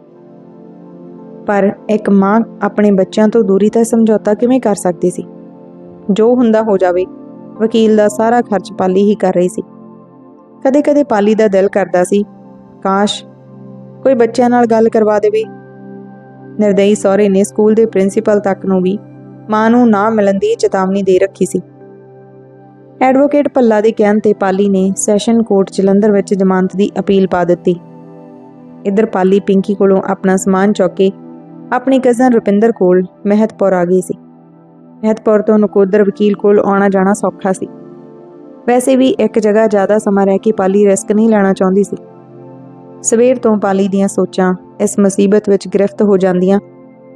ਪਰ ਇੱਕ ਮਾਂ ਆਪਣੇ ਬੱਚਿਆਂ ਤੋਂ ਦੂਰੀ ਤਾਂ ਸਮਝੌਤਾ ਕਿਵੇਂ ਕਰ ਸਕਦੀ ਸੀ? ਜੋ ਹੁੰਦਾ ਹੋ ਜਾਵੇ, ਵਕੀਲ ਦਾ ਸਾਰਾ ਖਰਚ ਪਾਲੀ ਹੀ ਕਰ ਰਹੀ ਸੀ। ਕਦੇ-ਕਦੇ ਪਾਲੀ ਦਾ ਦਿਲ ਕਰਦਾ ਸੀ, ਕਾਸ਼ ਕੋਈ ਬੱਚਿਆਂ ਨਾਲ ਗੱਲ ਕਰਵਾ ਦੇਵੇ। ਨਿਰਦਈ ਸਹੁਰੇ ਨੇ ਸਕੂਲ ਦੇ ਪ੍ਰਿੰਸੀਪਲ ਤੱਕ ਨੂੰ ਵੀ ਮਾਂ ਨੂੰ ਨਾ ਮਿਲਣ ਦੀ ਚੇਤਾਵਨੀ ਦੇ ਰੱਖੀ ਸੀ। ਐਡਵੋਕੇਟ ਭੱਲਾ ਦੇ ਕਹਿਣ ਤੇ ਪਾਲੀ ਨੇ ਸੈਸ਼ਨ ਕੋਰਟ ਜਲੰਧਰ ਵਿੱਚ ਜ਼ਮਾਨਤ ਦੀ ਅਪੀਲ ਪਾ ਦਿੱਤੀ। ਇੱਧਰ ਪਾਲੀ ਪਿੰਕੀ ਕੋਲੋਂ ਆਪਣਾ ਸਮਾਨ ਚੌਕੇ ਆਪਣੀ ਕਜ਼ਨ ਰੁਪਿੰਦਰ ਕੋਲ ਮਹਿਤਪੁਰ ਆ ਗਈ ਸੀ। ਮਹਿਤਪੁਰ ਤੋਂ ਨਕੋਦਰ ਵਕੀਲ ਕੋਲ ਆਉਣਾ ਜਾਣਾ ਸੌਖਾ ਸੀ। ਵੈਸੇ ਵੀ ਇੱਕ ਜਗ੍ਹਾ ਜ਼ਿਆਦਾ ਸਮਾਂ ਰਹਿ ਕੇ ਪਾਲੀ ਰਿਸਕ ਨਹੀਂ ਲੈਣਾ ਚਾਹੁੰਦੀ ਸੀ। ਸਵੇਰ ਤੋਂ ਪਾਲੀ ਦੀਆਂ ਸੋਚਾਂ ਇਸ ਮੁਸੀਬਤ ਵਿੱਚ ਗ੍ਰਿਫਤ ਹੋ ਜਾਂਦੀਆਂ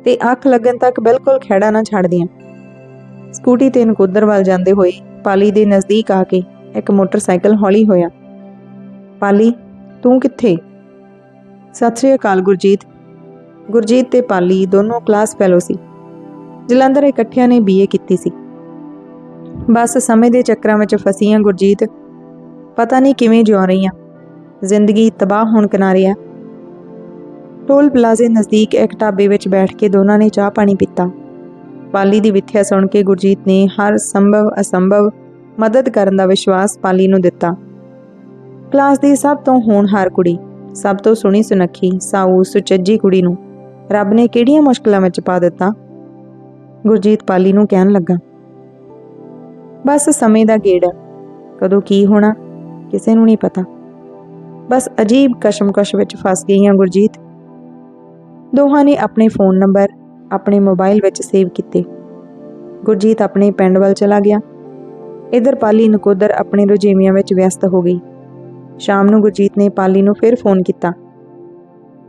ਤੇ ਅੱਖ ਲੱਗਣ ਤੱਕ ਬਿਲਕੁਲ ਖੇੜਾ ਨਾ ਛੱਡਦੀਆਂ। ਸਕੂਟੀ ਤੇ ਨਕੋਦਰ ਵੱਲ ਜਾਂਦੇ ਹੋਏ ਪਾਲੀ ਦੇ ਨਜ਼ਦੀਕ ਆ ਕੇ ਇੱਕ ਮੋਟਰਸਾਈਕਲ ਹੌਲੀ ਹੋਇਆ। ਪਾਲੀ, ਤੂੰ ਕਿੱਥੇ? ਸਤਿ ਸ਼੍ਰੀ ਅਕਾਲ ਗੁਰਜੀਤ ਗੁਰਜੀਤ ਤੇ ਪਾਲੀ ਦੋਨੋਂ ਕਲਾਸ ਫੈਲੋ ਸੀ। ਜਲੰਧਰ ਇਕੱਠਿਆਂ ਨੇ ਬੀਏ ਕੀਤੀ ਸੀ। ਬਸ ਸਮੇਂ ਦੇ ਚੱਕਰਾਂ ਵਿੱਚ ਫਸੀਆਂ ਗੁਰਜੀਤ, ਪਤਾ ਨਹੀਂ ਕਿਵੇਂ ਜਿਉ ਰਹੀਆਂ। ਜ਼ਿੰਦਗੀ ਤਬਾਹ ਹੋਣ ਕਿਨਾਰੇ ਆ। ਟੋਲ ਪਲਾਜ਼ੇ ਨਜ਼ਦੀਕ ਇੱਕ ਢਾਬੇ ਵਿੱਚ ਬੈਠ ਕੇ ਦੋਨਾਂ ਨੇ ਚਾਹ ਪਾਣੀ ਪੀਤਾ। ਪਾਲੀ ਦੀ ਵਿਥਿਆ ਸੁਣ ਕੇ ਗੁਰਜੀਤ ਨੇ ਹਰ ਸੰਭਵ ਅਸੰਭਵ ਮਦਦ ਕਰਨ ਦਾ ਵਿਸ਼ਵਾਸ ਪਾਲੀ ਨੂੰ ਦਿੱਤਾ। ਕਲਾਸ ਦੀ ਸਭ ਤੋਂ ਹੋਣਹਾਰ ਕੁੜੀ, ਸਭ ਤੋਂ ਸੁਣੀ ਸੁਨੱਖੀ, ਸਾਊ ਸੁਚੱਜੀ ਕੁੜੀ ਨੂੰ ਰੱਬ ਨੇ ਕਿਹੜੀਆਂ ਮੁਸ਼ਕਲਾਂ ਵਿੱਚ ਪਾ ਦਿੱਤਾ? ਗੁਰਜੀਤ ਪਾਲੀ ਨੂੰ ਕਹਿਣ ਲੱਗਾ, ਬਸ ਸਮੇਂ ਦਾ ਗੇੜ ਹੈ। ਕਦੋਂ ਕੀ ਹੋਣਾ, ਕਿਸੇ ਨੂੰ ਨਹੀਂ ਪਤਾ। ਬਸ ਅਜੀਬ ਕਸ਼ਮਕਸ਼ ਵਿੱਚ ਫਸ ਗਈਆਂ ਗੁਰਜੀਤ। ਦੋਹਾਂ ਨੇ ਆਪਣੇ ਫੋਨ ਨੰਬਰ, ਆਪਣੇ ਮੋਬਾਈਲ ਵਿੱਚ ਸੇਵ ਕੀਤੇ। ਗੁਰਜੀਤ ਆਪਣੇ ਪਿੰਡ ਵੱਲ ਚਲਾ ਗਿਆ। ਇਧਰ ਪਾਲੀ ਨਕੋਦਰ ਆਪਣੇ ਰੁਝੇਵਿਆਂ ਵਿੱਚ ਵਿਅਸਤ ਹੋ ਗਈ। ਸ਼ਾਮ ਨੂੰ ਗੁਰਜੀਤ ਨੇ ਪਾਲੀ ਨੂੰ ਫਿਰ ਫੋਨ ਕੀਤਾ।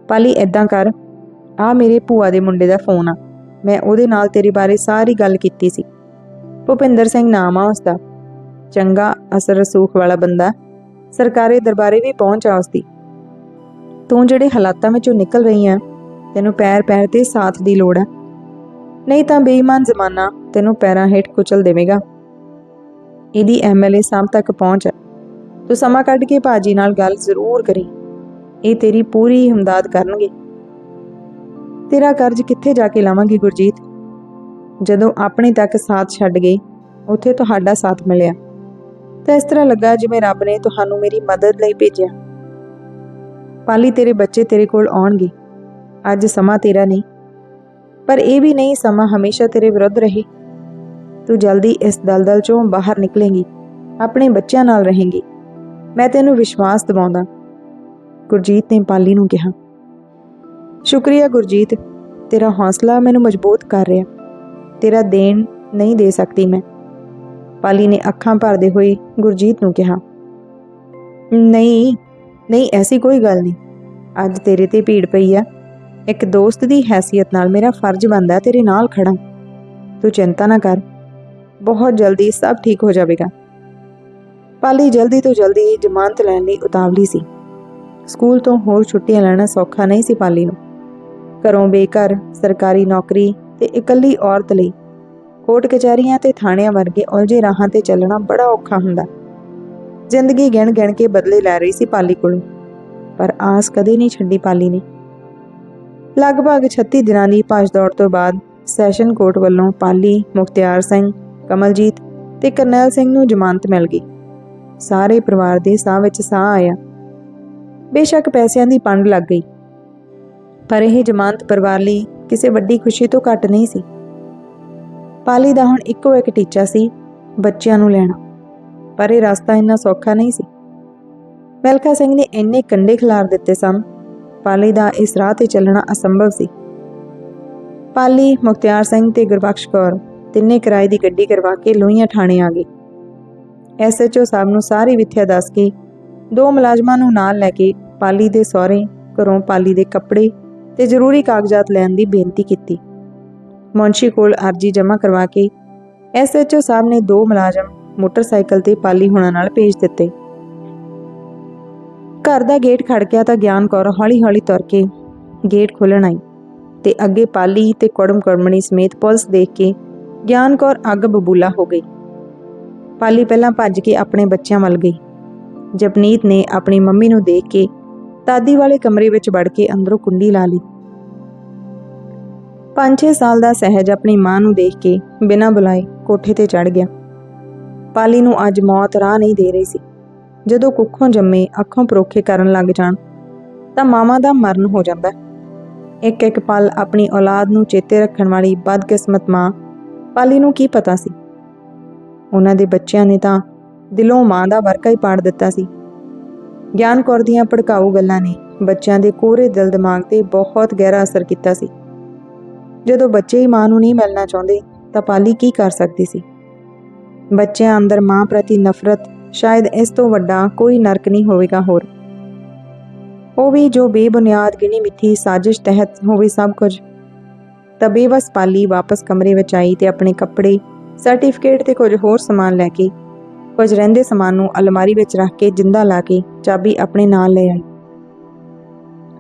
ਪਾਲੀ ਐਦਾਂ ਕਰ। ਆ ਮੇਰੇ ਭੂਆ ਦੇ ਮੁੰਡੇ ਦਾ ਫੋਨ ਆ। ਮੈਂ ਉਹਦੇ ਨਾਲ ਤੇਰੇ ਬਾਰੇ ਸਾਰੀ ਗੱਲ ਕੀਤੀ ਸੀ। ਭੁਪਿੰਦਰ ਸਿੰਘ ਨਾਮ ਆ ਉਸਦਾ। ਚੰਗਾ, ਅਸਰ ਰਸੂਖ ਵਾਲਾ ਬੰਦਾ। ਸਰਕਾਰੀ ਦਰਬਾਰੇ ਵੀ ਪਹੁੰਚ ਆ ਉਸਦੀ। ਤੂੰ ਜਿਹੜੇ ਹਾਲਾਤਾਂ ਵਿੱਚੋਂ ਨਿਕਲ ਰਹੀ ਆ, ਤੈਨੂੰ ਪੈਰ ਪੈਰ ਤੇ ਸਾਥ ਦੀ ਲੋੜ ਆ। ਨਹੀਂ ਤਾਂ ਬੇਈਮਾਨ ਜ਼ਮਾਨਾ ਤੈਨੂੰ ਪੈਰਾਂ ਹੇਠ ਕੁਚਲ ਦੇਵੇਗਾ। ਇਹਦੀ ਐਮਐਲਏ ਸਾਹਮ ਤੱਕ ਪਹੁੰਚ ਹੈ ਤੂੰ ਸਮਾਂ ਕੱਢ ਕੇ ਬਾਜੀ ਨਾਲ ਗੱਲ ਜ਼ਰੂਰ ਕਰੀ। ਇਹ ਤੇਰੀ ਪੂਰੀ ਹਮਦਰਦ ਕਰਨਗੇ। ਤੇਰਾ ਕਰਜ਼ ਕਿੱਥੇ ਜਾ ਕੇ ਲਾਵਾਂਗੀ ਗੁਰਜੀਤ? ਜਦੋਂ ਆਪਣੇ ਤੱਕ ਸਾਥ ਛੱਡ ਗਏ ਉੱਥੇ ਤੁਹਾਡਾ ਸਾਥ ਮਿਲਿਆ। ਤਾਂ ਇਸ ਤਰ੍ਹਾਂ ਲੱਗਾ ਜਿਵੇਂ ਰੱਬ ਨੇ ਤੁਹਾਨੂੰ ਮੇਰੀ ਮਦਦ ਲਈ ਭੇਜਿਆ। ਪਾਲੀ ਤੇਰੇ ਬੱਚੇ ਤੇਰੇ ਕੋਲ ਆਉਣਗੇ। ਅੱਜ ਸਮਾਂ ਤੇਰਾ ਨਹੀਂ। ਪਰ ਇਹ ਵੀ ਨਹੀਂ, ਸਮਾਂ ਹਮੇਸ਼ਾ ਤੇਰੇ ਵਿਰੁੱਧ ਰਹੇ। ਤੂੰ ਜਲਦੀ ਇਸ ਦਲਦਲ ਚੋਂ ਬਾਹਰ ਨਿਕਲੇਂਗੀ, ਆਪਣੇ ਬੱਚਿਆਂ ਨਾਲ ਰਹੇਂਗੀ। ਮੈਂ ਤੈਨੂੰ ਵਿਸ਼ਵਾਸ ਦਿਵਾਉਂਦਾ। ਗੁਰਜੀਤ ਨੇ ਪਾਲੀ ਨੂੰ ਕਿਹਾ। ਸ਼ੁਕਰੀਆ ਗੁਰਜੀਤ, ਤੇਰਾ ਹੌਸਲਾ ਮੈਨੂੰ ਮਜ਼ਬੂਤ ਕਰ ਰਿਹਾ। ਤੇਰਾ ਦੇਣ ਨਹੀਂ ਦੇ ਸਕਦੀ ਮੈਂ। ਪਾਲੀ ਨੇ ਅੱਖਾਂ ਭਰਦੇ ਹੋਏ ਗੁਰਜੀਤ ਨੂੰ ਕਿਹਾ, ਨਹੀਂ ਨਹੀਂ, ਐਸੀ ਕੋਈ ਗੱਲ ਨਹੀਂ। ਅੱਜ ਤੇਰੇ ਤੇ ਭੀੜ ਪਈ ਆ। ਇੱਕ ਦੋਸਤ ਦੀ ਹੈਸੀਅਤ ਨਾਲ ਮੇਰਾ ਫਰਜ਼ ਬਣਦਾ ਤੇਰੇ ਨਾਲ ਖੜਾ। ਤੂੰ ਚਿੰਤਾ ਨਾ ਕਰ। ਬਹੁਤ ਜਲਦੀ ਸਭ ਠੀਕ ਹੋ ਜਾਵੇਗਾ। ਪਾਲੀ ਜਲਦੀ ਤੋਂ ਜਲਦੀ ਜ਼ਮਾਨਤ ਲੈਣ ਲਈ ਉਤਾਵਲੀ ਸੀ। ਸਕੂਲ ਤੋਂ ਹੋਰ ਛੁੱਟੀਆਂ ਲੈਣਾ ਸੌਖਾ ਨਹੀਂ ਸੀ ਪਾਲੀ ਨੂੰ। ਘਰੋਂ ਬੇਘਰ, ਸਰਕਾਰੀ ਨੌਕਰੀ ਤੇ ਇਕੱਲੀ ਔਰਤ ਲਈ। ਕੋਰਟ ਕਚਹਿਰੀਆਂ ਤੇ ਥਾਣਿਆਂ ਵਰਗੇ ਉਲਝੇ ਰਾਹਾਂ ਤੇ ਚੱਲਣਾ ਬੜਾ ਔਖਾ ਹੁੰਦਾ। ਜ਼ਿੰਦਗੀ ਗਿਣ ਗਿਣ ਕੇ ਬਦਲੇ ਲੈ ਰਹੀ ਸੀ ਪਾਲੀ ਕੋਲੋਂ, ਪਰ ਆਸ ਕਦੇ ਨਹੀਂ ਛੱਡੀ ਪਾਲੀ ਨੇ। ਲਗਭਗ 36 ਦਿਨਾਂ ਦੀ ਭੱਜ ਦੌੜ ਤੋਂ ਬਾਅਦ ਸੈਸ਼ਨ ਕੋਰਟ ਵੱਲੋਂ ਪਾਲੀ, ਮੁਖਤਿਆਰ ਸਿੰਘ, ਕਮਲਜੀਤ ਤੇ ਕਰਨੈਲ ਸਿੰਘ ਨੂੰ ਜ਼ਮਾਨਤ ਮਿਲ ਗਈ। ਸਾਰੇ ਪਰਿਵਾਰ ਦੇ ਸਾਹ ਵਿੱਚ ਸਾਹ ਆਇਆ। ਬੇਸ਼ੱਕ ਪੈਸਿਆਂ ਦੀ ਪੰਡ ਲੱਗ ਗਈ। ਪਰ ਇਹ ਜ਼ਮਾਨਤ ਪਰਿਵਾਰ ਲਈ ਕਿਸੇ ਵੱਡੀ ਖੁਸ਼ੀ ਤੋਂ ਘੱਟ ਨਹੀਂ ਸੀ। ਪਾਲੀ ਦਾ ਹੁਣ ਇੱਕੋ ਇੱਕ ਟੀਚਾ ਸੀ, ਬੱਚਿਆਂ ਨੂੰ ਲੈਣਾ। ਪਰ ਇਹ ਰਸਤਾ ਇੰਨਾ ਸੌਖਾ ਨਹੀਂ ਸੀ। ਮਿਲਖਾ ਸਿੰਘ ਨੇ ਇੰਨੇ ਕੰਡੇ ਖਿਲਾਰ ਦਿੱਤੇ ਸਨ, ਪਾਲੀ ਦਾ ਇਸ ਰਾਹ ਤੇ ਚੱਲਣਾ ਅਸੰਭਵ ਸੀ। ਪਾਲੀ, ਮੁਖਤਿਆਰ ਸਿੰਘ ਤੇ ਗੁਰਬਖਸ਼ ਕੌਰ ਤਿੰਨੇ ਕਿਰਾਏ ਦੀ ਗੱਡੀ ਕਰਵਾ ਕੇ ਲੋਹੀਆਂ ਥਾਣੇ ਆ ਗਏ। ਐਸਐਚਓ ਸਾਹਿਬ ਨੂੰ ਸਾਰੀ ਵਿਥਿਆ ਦੱਸ ਕੇ ਦੋ ਮੁਲਾਜ਼ਮਾਂ ਨੂੰ ਨਾਲ ਲੈ ਕੇ ਪਾਲੀ ਦੇ ਸਹੁਰੇ, ਘਰੋਂ ਪਾਲੀ ਦੇ ਕੱਪੜੇ ਤੇ ਜ਼ਰੂਰੀ ਕਾਗਜ਼ਾਤ ਲੈਣ ਦੀ ਬੇਨਤੀ ਕੀਤੀ। ਮੁੰਸ਼ੀ ਕੋਲ ਅਰਜੀ ਜਮ੍ਹਾਂ ਕਰਵਾ ਕੇ ਐਸਐਚਓ ਸਾਹਿਬ ਨੇ ਦੋ ਮੁਲਾਜ਼ਮ ਮੋਟਰਸਾਈਕਲ ਤੇ ਪਾਲੀ ਹੋਣਾ ਨਾਲ ਭੇਜ ਦਿੱਤੇ। ਘਰ ਦਾ ਗੇਟ ਖੜਕਿਆ ਤਾਂ ਗਿਆਨ ਕੌਰ ਹੌਲੀ-ਹੌਲੀ ਤੁਰ ਕੇ ਗੇਟ ਖੋਲਣ ਆਈ ਤੇ ਅੱਗੇ ਪਾਲੀ ਤੇ ਕੁੜਮ ਕੁੜਮਣੀ ਸਮੇਤ ਪੁਲਿਸ ਦੇਖ ਕੇ ਗਿਆਨ ਕੌਰ ਅੱਗ ਬਬੂਲਾ ਹੋ ਗਈ। ਪਾਲੀ ਪਹਿਲਾਂ ਭੱਜ ਕੇ ਆਪਣੇ ਬੱਚਿਆਂ ਵੱਲ ਗਈ। ਜਪਨੀਤ ਨੇ ਆਪਣੀ ਮੰਮੀ ਨੂੰ ਦੇਖ ਕੇ ਦਾਦੀ ਵਾਲੇ ਕਮਰੇ ਵਿੱਚ ਵੜ ਕੇ ਅੰਦਰੋਂ ਕੁੰਡੀ ਲਾ ਲਈ। 5-6 ਸਾਲ ਦਾ ਸਹਿਜ ਆਪਣੀ ਮਾਂ ਨੂੰ ਦੇਖ ਕੇ ਬਿਨਾਂ ਬੁਲਾਏ ਕੋਠੇ ਤੇ ਚੜ ਗਿਆ। ਪਾਲੀ ਨੂੰ ਅੱਜ ਮੌਤ ਰਾਹ ਨਹੀਂ ਦੇ ਰਹੀ ਸੀ। ਜਦੋਂ ਕੁੱਖੋਂ ਜੰਮੇ ਅੱਖੋਂ ਪਰੋਖੇ ਕਰਨ ਲੱਗ ਜਾਣ, ਤਾਂ ਮਾਵਾਂ ਦਾ ਮਰਨ ਹੋ ਜਾਂਦਾ। ਇੱਕ ਇੱਕ ਪਲ ਆਪਣੀ ਔਲਾਦ ਨੂੰ ਚੇਤੇ ਰੱਖਣ ਵਾਲੀ ਬਦਕਿਸਮਤ ਮਾਂ ਪਾਲੀ ਨੂੰ ਕੀ ਪਤਾ ਸੀ? ਉਹਨਾਂ ਦੇ ਬੱਚਿਆਂ ਨੇ ਤਾਂ ਦਿਲੋਂ ਮਾਂ ਦਾ ਵਰਕਾ ਹੀ ਪਾੜ ਦਿੱਤਾ ਸੀ। ਗਿਆਨ ਕੌਰ ਦੀਆਂ ਭੜਕਾਊ ਗੱਲਾਂ ਨੇ ਬੱਚਿਆਂ ਦੇ ਕੋਰੇ ਦਿਲ ਦਿਮਾਗ ਤੇ ਬਹੁਤ ਗਹਿਰਾ ਅਸਰ ਕੀਤਾ ਸੀ। ਜਦੋਂ ਬੱਚੇ ਹੀ ਮਾਂ ਨੂੰ ਨਹੀਂ ਮਿਲਣਾ ਚਾਹੁੰਦੇ, ਤਾਂ ਪਾਲੀ ਕੀ ਕਰ ਸਕਦੀ ਸੀ? ਬੱਚਿਆਂ ਅੰਦਰ ਮਾਂ ਪ੍ਰਤੀ ਨਫ਼ਰਤ ਸ਼ਾਇਦ ਇਸ ਤੋਂ ਵੱਡਾ ਕੋਈ ਨਰਕ ਨਹੀਂ ਹੋਵੇਗਾ ਹੋਰ। ਉਹ ਵੀ ਜੋ ਬੇਬੁਨਿਆਦ ਗਿਣੀ ਮਿੱਥੀ ਸਾਜ਼ਿਸ਼ ਤਹਿਤ ਹੋਵੇ ਸਭ ਕੁਝ। ਤਾਂ ਬੇਵਸ ਪਾਲੀ ਵਾਪਸ ਕਮਰੇ ਵਿੱਚ ਆਈ ਤੇ ਆਪਣੇ ਕੱਪੜੇ ਸਰਟੀਫਿਕੇਟ ਤੇ ਕੁਝ ਹੋਰ ਸਮਾਨ ਲੈ ਕੇ ਕੁਝ ਰਹਿੰਦੇ ਸਮਾਨ ਨੂੰ ਅਲਮਾਰੀ ਵਿੱਚ ਰੱਖ ਕੇ ਜਿੰਦਾ ਲਾ ਕੇ ਚਾਬੀ ਆਪਣੇ ਨਾਲ ਲੈ ਆਈ।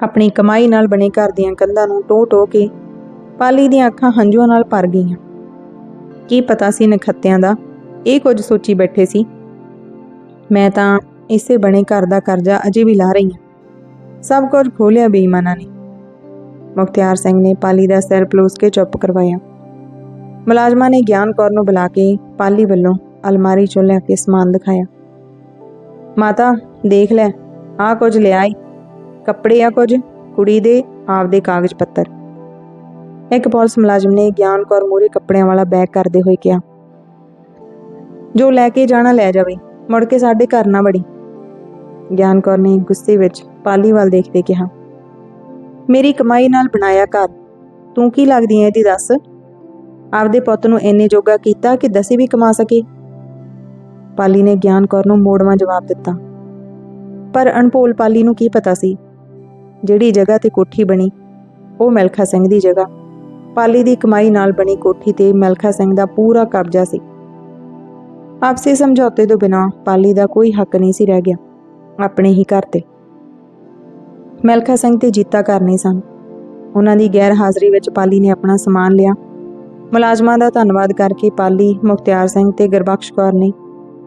ਆਪਣੀ ਕਮਾਈ ਨਾਲ ਬਣੇ ਘਰ ਦੀਆਂ ਕੰਧਾਂ ਨੂੰ ਟੋ ਟੋ ਕੇ ਪਾਲੀ ਦੀਆਂ ਅੱਖਾਂ ਹੰਝੂਆਂ ਨਾਲ ਭਰ ਗਈਆਂ। ਕੀ ਪਤਾ ਸੀ ਨਖੱਤਿਆਂ ਦਾ ਇਹ ਕੁਝ ਸੋਚੀ ਬੈਠੇ ਸੀ। ਮੈਂ ਤਾਂ ਇਸੇ ਬਣੇ ਘਰ ਦਾ ਕਰਜ਼ਾ ਅਜੇ ਵੀ ਲਾ ਰਹੀ ਹਾਂ। ਸਭ ਕੁਝ ਖੋਲਿਆ ਬੇਈਮਾਨਾਂ ਨੇ। ਮੁਖਤਿਆਰ ਸਿੰਘ ਨੇ ਪਾਲੀ ਦਾ ਸਿਰ ਪਲੋਸ ਕੇ ਚੁੱਪ ਕਰਵਾਇਆ। ਮੁਲਾਜ਼ਮਾਂ ਨੇ ਗਿਆਨ ਕੌਰ ਨੂੰ ਬੁਲਾ ਕੇ ਪਾਲੀ ਵੱਲੋਂ ਅਲਮਾਰੀ ਚੋਂ ਲੈ ਕੇ ਸਮਾਨ ਦਿਖਾਇਆ। ਮਾਤਾ, ਦੇਖ ਲੈ, ਆਹ ਕੁਝ ਲਿਆ ਈ। ਕੱਪੜੇ ਆ ਕੁਝ, ਕੁੜੀ ਦੇ, ਆਪਦੇ ਕਾਗਜ਼ ਪੱਤਰ। ਇੱਕ ਪੁਲਿਸ ਮੁਲਾਜ਼ਮ ਨੇ ਗਿਆਨ ਕੌਰ ਮੂਰੇ ਕੱਪੜਿਆਂ ਵਾਲਾ ਬੈਗ ਕਰਦੇ ਹੋਏ ਕਿਹਾ, ਜੋ ਲੈ ਕੇ ਜਾਣਾ ਲੈ ਜਾਵੇ, ਮੁੜ ਕੇ ਸਾਡੇ ਘਰ ਨਾ ਵੜੀ। ਗਿਆਨ ਕੌਰ ਨੇ ਗੁੱਸੇ ਵਿੱਚ ਪਾਲੀ ਵੱਲ ਦੇਖਦੇ ਕਿਹਾ, ਮੇਰੀ ਕਮਾਈ ਨਾਲ ਬਣਾਇਆ ਘਰ, ਤੂੰ ਕੀ ਲੱਗਦੀ ਐ ਇਹਦੀ ਦੱਸ? ਆਪਦੇ ਪੁੱਤ ਨੂੰ ਇੰਨੇ ਜੋਗਾ ਕੀਤਾ ਕਿ ਦਸੇ ਵੀ ਕਮਾ ਸਕੇ? ਪਾਲੀ ਨੇ ਗਿਆਨ ਕੌਰ ਨੂੰ ਮੋੜਵਾ ਜਵਾਬ ਦਿੱਤਾ। ਪਰ ਅਣਪੋਲ ਪਾਲੀ ਨੂੰ ਕੀ ਪਤਾ ਸੀ? ਜਿਹੜੀ ਜਗ੍ਹਾ ਤੇ ਕੋਠੀ ਬਣੀ, ਉਹ ਮਿਲਖਾ ਸਿੰਘ ਦੀ ਜਗ੍ਹਾ। ਪਾਲੀ ਦੀ ਕਮਾਈ ਨਾਲ ਬਣੀ ਕੋਠੀ ਤੇ ਮਲਖਾ ਸਿੰਘ ਦਾ ਪੂਰਾ ਕਬਜ਼ਾ ਸੀ। ਆਪਸੀ ਸਮਝੌਤੇ ਤੋਂ ਬਿਨਾ ਪਾਲੀ ਦਾ ਕੋਈ ਹੱਕ ਨਹੀਂ ਸੀ ਰਹਿ ਗਿਆ, ਆਪਣੇ ਹੀ ਘਰ ਤੇ। ਮਿਲਖਾ ਸਿੰਘ ਤੇ ਜੀਤਾ ਘਰ ਨਹੀਂ ਸਨ। ਉਹਨਾਂ ਦੀ ਗੈਰ ਹਾਜ਼ਰੀ ਵਿੱਚ ਪਾਲੀ ਨੇ ਆਪਣਾ ਸਮਾਨ ਲਿਆ। ਮੁਲਾਜ਼ਮਾਂ ਦਾ ਧੰਨਵਾਦ ਕਰਕੇ ਪਾਲੀ ਮੁਖਤਿਆਰ ਸਿੰਘ ਤੇ ਗੁਰਬਖਸ਼ ਕੌਰ ਨੇ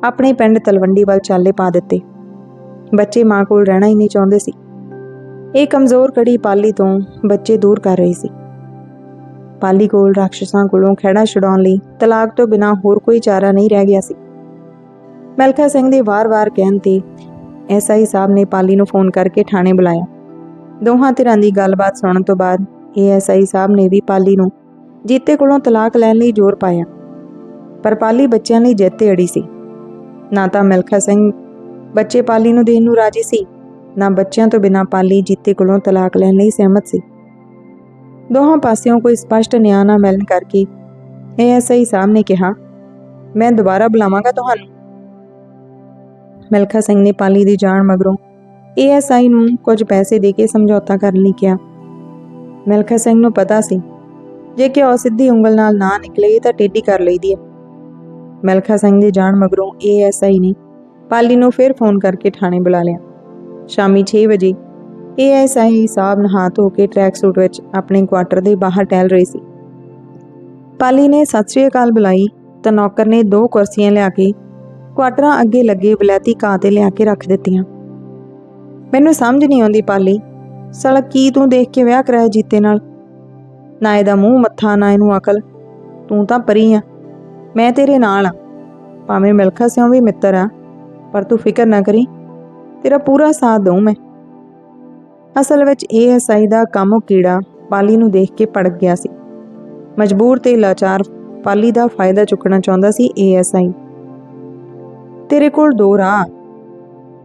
ਆਪਣੇ ਪਿੰਡ ਤਲਵੰਡੀ ਵੱਲ ਚਾਲੇ ਪਾ ਦਿੱਤੇ। ਬੱਚੇ ਮਾਂ ਕੋਲ ਰਹਿਣਾ ਹੀ ਨਹੀਂ ਚਾਹੁੰਦੇ ਸੀ। ਇਹ ਕਮਜ਼ੋਰ ਕੜੀ ਪਾਲੀ ਤੋਂ ਬੱਚੇ ਦੂਰ ਕਰ ਰਹੀ ਸੀ। ਪਾਲੀ ਕੋਲ ਰਾਖਸ਼ਾਂ ਕੋਲੋਂ ਖਹਿੜਾ ਛੁਡਾਉਣ ਲਈ ਤਲਾਕ ਤੋਂ ਬਿਨਾ ਹੋਰ ਕੋਈ ਚਾਰਾ ਨਹੀਂ ਰਹਿ ਗਿਆ ਸੀ। ਮਲਕਾ ਸਿੰਘ ਦੇ ਵਾਰ-ਵਾਰ ਕਹਿਣ ਤੇ ਐਸਆਈ ਸਾਹਿਬ ਨੇ ਪਾਲੀ ਨੂੰ ਫੋਨ ਕਰਕੇ ਥਾਣੇ ਬੁਲਾਇਆ। ਦੋਹਾਂ ਧਿਰਾਂ ਦੀ ਗੱਲਬਾਤ ਸੁਣਨ ਤੋਂ ਬਾਅਦ ਏਐਸਆਈ ਸਾਹਿਬ ਨੇ ਵੀ ਪਾਲੀ ਨੂੰ ਜੀਤੇ ਕੋਲੋਂ ਤਲਾਕ ਲੈਣ ਲਈ ਜ਼ੋਰ ਪਾਇਆ। ਪਰ ਪਾਲੀ ਬੱਚਿਆਂ ਲਈ ਜਿੱਤੇ ਅੜੀ ਸੀ। ਨਾ ਤਾਂ ਮਿਲਖਾ ਸਿੰਘ ਬੱਚੇ ਪਾਲੀ ਨੂੰ ਦੇਣ ਨੂੰ ਰਾਜੀ ਸੀ, ਨਾ ਬੱਚਿਆਂ ਤੋਂ ਬਿਨਾਂ ਪਾਲੀ ਜੀਤੇ ਕੋਲੋਂ ਤਲਾਕ ਲੈਣ ਲਈ ਸਹਿਮਤ ਸੀ। ਦੋਹਾਂ ਪਾਸਿਓਂ ਕੋਈ ਸਪਸ਼ਟ ਨਿਆਂ ਨਾ ਮਿਲਣ ਕਰਕੇ ਏਐਸਆਈ ਸਾਹਿਬ ਨੇ ਕਿਹਾ, ਮੈਂ ਦੁਬਾਰਾ ਬੁਲਾਵਾਂਗਾ ਤੁਹਾਨੂੰ। ਮਿਲਖਾ ਸਿੰਘ ਨੇ ਪਾਲੀ ਦੀ ਜਾਣ ਮਗਰੋਂ ਏਐਸਆਈ ਨੂੰ ਕੁਝ ਪੈਸੇ ਦੇ ਕੇ ਸਮਝੌਤਾ ਕਰਨ ਲਈ ਕਿਹਾ। ਮਿਲਖਾ ਸਿੰਘ ਨੂੰ ਪਤਾ ਸੀ, ਜੇ ਕਿ ਉਹ ਸਿੱਧੀ ਉਂਗਲ ਨਾਲ ਨਾ ਨਿਕਲੇ ਤਾਂ ਟੇਢੀ ਕਰ ਲਈਦੀ ਹੈ। ਮਿਲਖਾ ਸਿੰਘ ਦੇ ਜਾਣ ਮਗਰੋਂ ਏਐਸਆਈ ਨੇ ਪਾਲੀ ਨੂੰ ਫਿਰ ਫੋਨ ਕਰਕੇ ਥਾਣੇ ਬੁਲਾ ਲਿਆ। ਸ਼ਾਮੀ 6 ਵਜੇ ਏਐਸਆਈ ਸਾਹਿਬ ਨਹਾ ਧੋ ਕੇ ਟਰੈਕ ਸੂਟ ਵਿੱਚ ਆਪਣੇ ਕੁਆਟਰ ਦੇ ਬਾਹਰ ਟਹਿਲ ਰਹੀ ਸੀ। ਪਾਲੀ ਨੇ ਸਤਿ ਸ੍ਰੀ ਅਕਾਲ ਬੁਲਾਈ ਤਾਂ ਨੌਕਰ ਨੇ ਦੋ ਕੁਰਸੀਆਂ ਲਿਆ ਕੇ ਕੁਆਟਰਾਂ ਅੱਗੇ ਲੱਗੇ ਬਲੈਤੀ ਕਾਂ ਤੇ ਲਿਆ ਕੇ ਰੱਖ ਦਿੱਤੀਆਂ। ਮੈਨੂੰ ਸਮਝ ਨਹੀਂ ਆਉਂਦੀ ਪਾਲੀ, ਸਾਲਾ ਕੀ ਤੂੰ ਦੇਖ ਕੇ ਵਿਆਹ ਕਰਾਇਆ ਜੀਤੇ ਨਾਲ? ਨਾ ਇਹਦਾ ਮੂੰਹ ਮੱਥਾ, ਨਾ ਇਹਨੂੰ ਅਕਲ। ਤੂੰ ਤਾਂ ਪਰੀ ਆ। ਮੈਂ ਤੇਰੇ ਨਾਲ ਆ। ਭਾਵੇਂ ਮਿਲਖਾ ਸਿਉਂ ਵੀ ਮਿੱਤਰ ਆ, ਪਰ ਤੂੰ ਫਿਕਰ ਨਾ ਕਰੀ। ਤੇਰਾ ਪੂਰਾ ਸਾਥ ਦਊਂ ਮੈਂ। ਅਸਲ ਵਿੱਚ ਏਐਸਆਈ ਦਾ ਕਾਮੋ ਕੀੜਾ ਪਾਲੀ ਨੂੰ ਦੇਖ ਕੇ ਪੜਕ ਗਿਆ ਸੀ। ਮਜਬੂਰ ਤੇ ਲਾਚਾਰ ਪਾਲੀ ਦਾ ਫਾਇਦਾ ਚੁੱਕਣਾ ਚਾਹੁੰਦਾ ਸੀ ਏਐਸਆਈ ਤੇਰੇ ਕੋਲ ਦੋ ਰਾਹ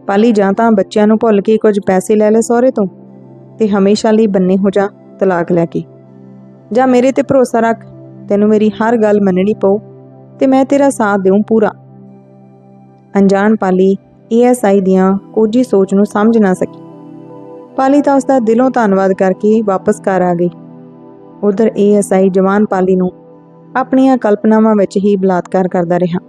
ਪਾਲੀ ਜਾਂ ਤਾਂ ਬੱਚਿਆਂ ਨੂੰ ਭੁੱਲ ਕੇ ਕੁਝ ਪੈਸੇ ਲੈ ਲੈ ਸਹੁਰੇ ਤੋਂ, ਤੇ ਹਮੇਸ਼ਾ ਲਈ ਬੰਨੇ ਹੋ ਜਾ ਤਲਾਕ ਲੈ ਕੇ। ਜਾਂ ਮੇਰੇ ਤੇ ਭਰੋਸਾ ਰੱਖ, ਤੈਨੂੰ ਮੇਰੀ ਹਰ ਗੱਲ ਮੰਨਣੀ ਪਊ। ਤੇ ਮੈਂ ਤੇਰਾ ਸਾਥ ਦੇਉਂ ਪੂਰਾ। ਅਣਜਾਣ ਪਾਲੀ ਏਐਸਆਈ ਦੀਆਂ ਕੋਝੀ ਸੋਚ ਨੂੰ ਸਮਝ ਨਾ ਸਕੀ। ਪਾਲੀ ਤਾਂ ਉਸ ਦਾ ਦਿਲੋਂ ਧੰਨਵਾਦ ਕਰਕੇ ਵਾਪਸ ਘਰ ਆ ਗਈ। ਉਧਰ ਏਐਸਆਈ ਜਵਾਨ ਪਾਲੀ ਨੂੰ ਆਪਣੀਆਂ ਕਲਪਨਾਵਾਂ ਵਿੱਚ ਹੀ ਬਲਾਤਕਾਰ ਕਰਦਾ ਰਿਹਾ।